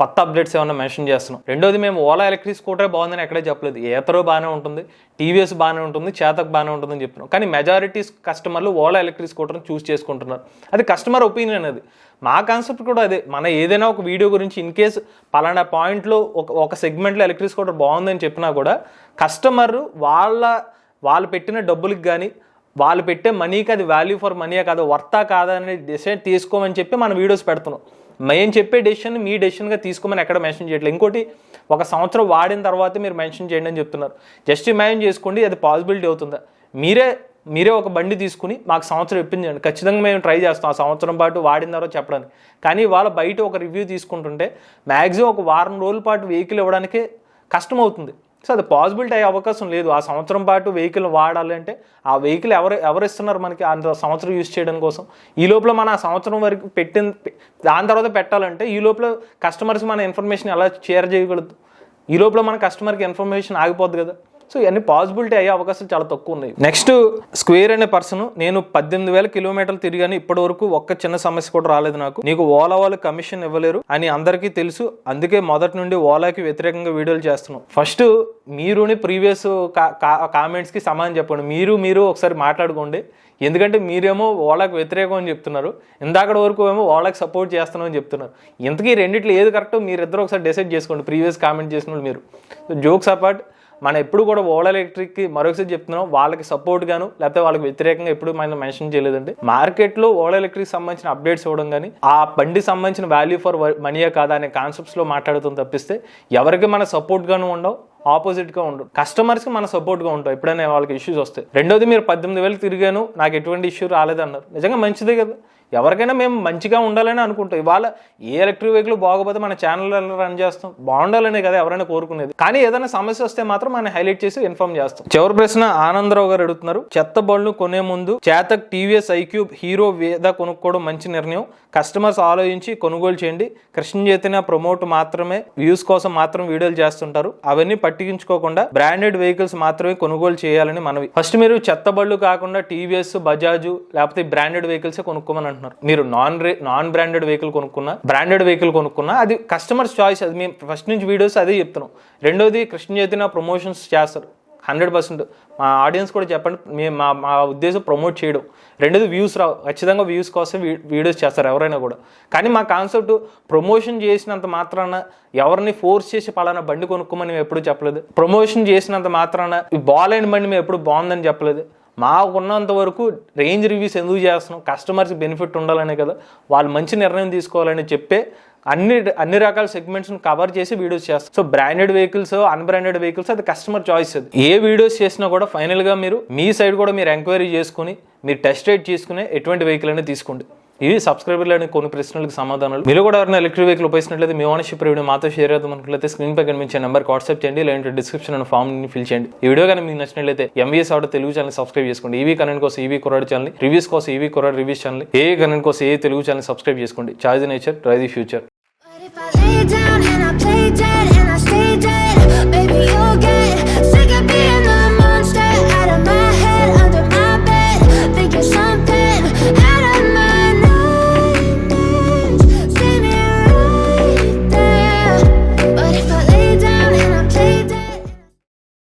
కొత్త అప్డేట్స్ ఏమైనా మెన్షన్ చేస్తున్నాం. రెండోది మేము ఓలా ఎలక్ట్రిక్ స్కూటరే బాగుందని ఎక్కడే చెప్పలేదు. ఏతరో బాగానే ఉంటుంది టీవీఎస్ బాగానే ఉంటుంది చేతక్ బాగానే ఉంటుందని చెప్పినాం కానీ మెజారిటీ కస్టమర్లు ఓలా ఎలక్ట్రిక్ స్కూటర్ని చూస్ చేసుకుంటున్నారు. అది కస్టమర్ ఒపీనియన్ అది మా కాన్సెప్ట్ కూడా అదే. మన ఏదైనా ఒక వీడియో గురించి ఇన్ కేస్ పలానా పాయింట్లో ఒక ఒక సెగ్మెంట్లో ఎలక్ట్రిక్ స్కూటర్ బాగుందని చెప్పినా కూడా కస్టమర్ వాళ్ళ వాళ్ళు పెట్టిన డబ్బులకు కానీ వాళ్ళు పెట్టే మనీకి అది వాల్యూ ఫర్ మనీయే కాదు వర్తా కాదా అనే డిసైడ్ తీసుకోమని చెప్పి మన వీడియోస్ పెడుతున్నాం. మేము చెప్పే డెసిషన్ మీ డెసిషన్గా తీసుకోమని ఎక్కడ మెన్షన్ చేయట్లేదు. ఇంకోటి ఒక సంవత్సరం వాడిన తర్వాత మీరు మెన్షన్ చేయండి అని చెప్తున్నారు. జస్ట్ ఇమాజిన్ చేసుకోండి అది పాసిబిలిటీ అవుతుందా? మీరే మీరే ఒక బండి తీసుకుని మాకు సంవత్సరం ఇప్పించండి ఖచ్చితంగా మేము ట్రై చేస్తాం ఆ సంవత్సరం పాటు వాడిన తర్వాత చెప్పడానికి. కానీ వాళ్ళ బయట ఒక రివ్యూ తీసుకుంటుంటే మ్యాక్సిమం ఒక వారం రోజుల పాటు వెహికల్ ఇవ్వడానికే కష్టం అవుతుంది. సో అది పాసిబిలిటీ అయ్యే అవకాశం లేదు. ఆ సంవత్సరం పాటు వెహికల్ వాడాలి అంటే ఆ వెహికల్ ఎవరు ఎవరు ఇస్తున్నారు మనకి? అంత సంవత్సరం యూజ్ చేయడం కోసం. ఈ లోపల మన ఆ సంవత్సరం వరకు పెట్టిన దాని తర్వాత పెట్టాలంటే ఈ లోపల కస్టమర్స్ మన ఇన్ఫర్మేషన్ ఎలా షేర్ చేయగలదు ఈ లోపల మన కస్టమర్కి ఇన్ఫర్మేషన్ ఆగిపోద్ది కదా. సో ఇవన్నీ పాసిబిలిటీ అయ్యే అవకాశాలు చాలా తక్కువ ఉన్నాయి. నెక్స్ట్ స్క్వేర్ అనే పర్సన్ నేను పద్దెనిమిది వేల కిలోమీటర్లు తిరిగాను. ఇప్పటి వరకు ఒక్క చిన్న సమస్య కూడా రాలేదు నాకు. నీకు ఓలా వాళ్ళు కమిషన్ ఇవ్వలేరు అని అందరికీ తెలుసు. అందుకే మొదటి నుండి ఓలాకి వ్యతిరేకంగా వీడియోలు చేస్తున్నాం. ఫస్ట్ మీరుని ప్రీవియస్ కామెంట్స్కి సమానం చెప్పండి. మీరు మీరు ఒకసారి మాట్లాడుకోండి. ఎందుకంటే మీరేమో ఓలాకి వ్యతిరేకం అని చెప్తున్నారు. ఇందాకటి వరకు ఏమో ఓలాకి సపోర్ట్ చేస్తున్నాం అని చెప్తున్నారు. ఇంతకీ రెండిట్లో ఏది కరెక్టో మీరిద్దరు ఒకసారి డిసైడ్ చేసుకోండి. ప్రీవియస్ కామెంట్ చేసిన వాళ్ళు మీరు. జోక్స్ అపార్ట్ మనం ఎప్పుడు కూడా ఓలా ఎలక్ట్రిక్కి మరొకసారి చెప్తున్నాం వాళ్ళకి సపోర్ట్ గాను లేకపోతే వాళ్ళకి వ్యతిరేకంగా ఎప్పుడు మనం మెన్షన్ చేయలేదండి. మార్కెట్లో ఓలా ఎలక్ట్రిక్ సంబంధించిన అప్డేట్స్ ఇవ్వడం కానీ ఆ బండి సంబంధించిన వాల్యూ ఫర్ మనీయా కాదా అనే కాన్సెప్ట్స్లో మాట్లాడుతుంది తప్పిస్తే ఎవరికి మన సపోర్ట్గాను ఉండవు ఆపోజిట్గా ఉండవు. కస్టమర్స్కి మన సపోర్ట్గా ఉంటాం ఎప్పుడైనా వాళ్ళకి ఇష్యూస్ వస్తాయి రెండోది మీరు పద్దెనిమిది వేలు తిరిగాను నాకు ఎటువంటి ఇష్యూ రాలేదన్నారు. నిజంగా మంచిదే కదా. ఎవరికైనా మేము మంచిగా ఉండాలని అనుకుంటాం. ఇవాళ ఏ ఎలక్ట్రిక్ వెహికల్ బాగోపోతే మన ఛానల్ రన్ చేస్తాం. బాగుండాలనే కదా ఎవరైనా కోరుకునేది. కానీ ఏదైనా సమస్య వస్తే మాత్రం మనం హైలైట్ చేసి ఇన్ఫార్మ్ చేస్తాం. చివరి ప్రశ్న ఆనందరావు గారు అడుగుతున్నారు. చెత్త బళ్ళు కొనే ముందు చేతక్ టీవీఎస్ ఐక్యూబ్ హీరో వేద కొనుక్కోవడం మంచి నిర్ణయం. కస్టమర్స్ ఆలోచించి కొనుగోలు చేయండి. కృష్ణ చైతన్య ప్రమోట్ మాత్రమే వ్యూస్ కోసం మాత్రం వీడియోలు చేస్తుంటారు. అవన్నీ పట్టించుకోకుండా బ్రాండెడ్ వెహికల్స్ మాత్రమే కొనుగోలు చేయాలని మనవి. ఫస్ట్ మీరు చెత్త బళ్ళు కాకుండా టీవీఎస్ బజాజ్ లేకపోతే బ్రాండెడ్ వెహికల్స్ కొనుక్కోమని అంటున్నారు. మీరు నాన్ నాన్ బ్రాండెడ్ వెహికల్ కొనుక్కున్నా బ్రాండెడ్ వెహికల్ కొనుక్కున్నా అది కస్టమర్స్ చాయిస్ అది మేము ఫస్ట్ నుంచి వీడియోస్ అదే చెప్తున్నాం. రెండోది కృష్ణ చైతన్య ప్రమోషన్స్ చేస్తారు. హండ్రెడ్ పర్సెంట్ మా ఆడియన్స్ కూడా చెప్పండి. మేము మా మా ఉద్దేశం ప్రమోట్ చేయడం. రెండోది వ్యూస్ రావు. ఖచ్చితంగా వ్యూస్ కోసం వీడియోస్ చేస్తారు ఎవరైనా కూడా. కానీ మా కాన్సెప్ట్ ప్రమోషన్ చేసినంత మాత్రాన ఎవరిని ఫోర్స్ చేసి పలానా బండి కొనుక్కోమని మేము ఎప్పుడు చెప్పలేదు. ప్రమోషన్ చేసినంత మాత్రాన బాల్ బాగాలేని బండి మేము ఎప్పుడు బాగుందని చెప్పలేదు. మాకు ఉన్నంత వరకు రేంజ్ రివ్యూస్ ఎందుకు చేస్తున్నాం? కస్టమర్స్ బెనిఫిట్ ఉండాలనే కదా. వాళ్ళు మంచి నిర్ణయం తీసుకోవాలని చెప్పే అన్ని అన్ని రకాల సెగ్మెంట్స్ని కవర్ చేసి వీడియోస్ చేస్తాం. So branded vehicles unbranded vehicles అది కస్టమర్ చాయిస్ అది. ఏ వీడియోస్ చేసినా కూడా ఫైనల్గా మీరు మీ సైడ్ కూడా మీరు ఎంక్వైరీ చేసుకుని మీరు టెస్ట్ రైడ్ చేసుకునే ఎటువంటి వెహికల్ అనేది తీసుకోండి. ఇవి సబ్స్క్రైబర్లని కొన్ని ప్రశ్నలకు సమాధానాలు. మీరు కూడా ఎవరైనా ఎలక్ట్రిక్ వెహికల్ ఉపయోగించినట్లయితే మీ ఓనర్షిప్ రివ్యూ మాతో షేర్ అవుతున్నట్లయితే స్క్రీన్ పై కనిపించే నెంబర్కి వాట్సాప్ చేయండి లేదంటే డిస్క్రిప్షన్ అండ్ ఫామ్ని ఫిల్ చేయండి. ఈ వీడియో కానీ మీకు నచ్చినట్లయితే MVS order Telugu channel subscribe చేసుకోండి. ఈవీ కనెంట్ కోసం ఈవీ కురాడు ఛానల్ రివ్యూస్ కోసం ఈవీ కురాడు రివ్యూస్ ఛానల్ ఏ కరెంట్ కోసం ఏ తెలుగు ఛానల్ సబ్స్క్రైబ్ చేసుకోండి. Charge nature try the future Baby, you'll get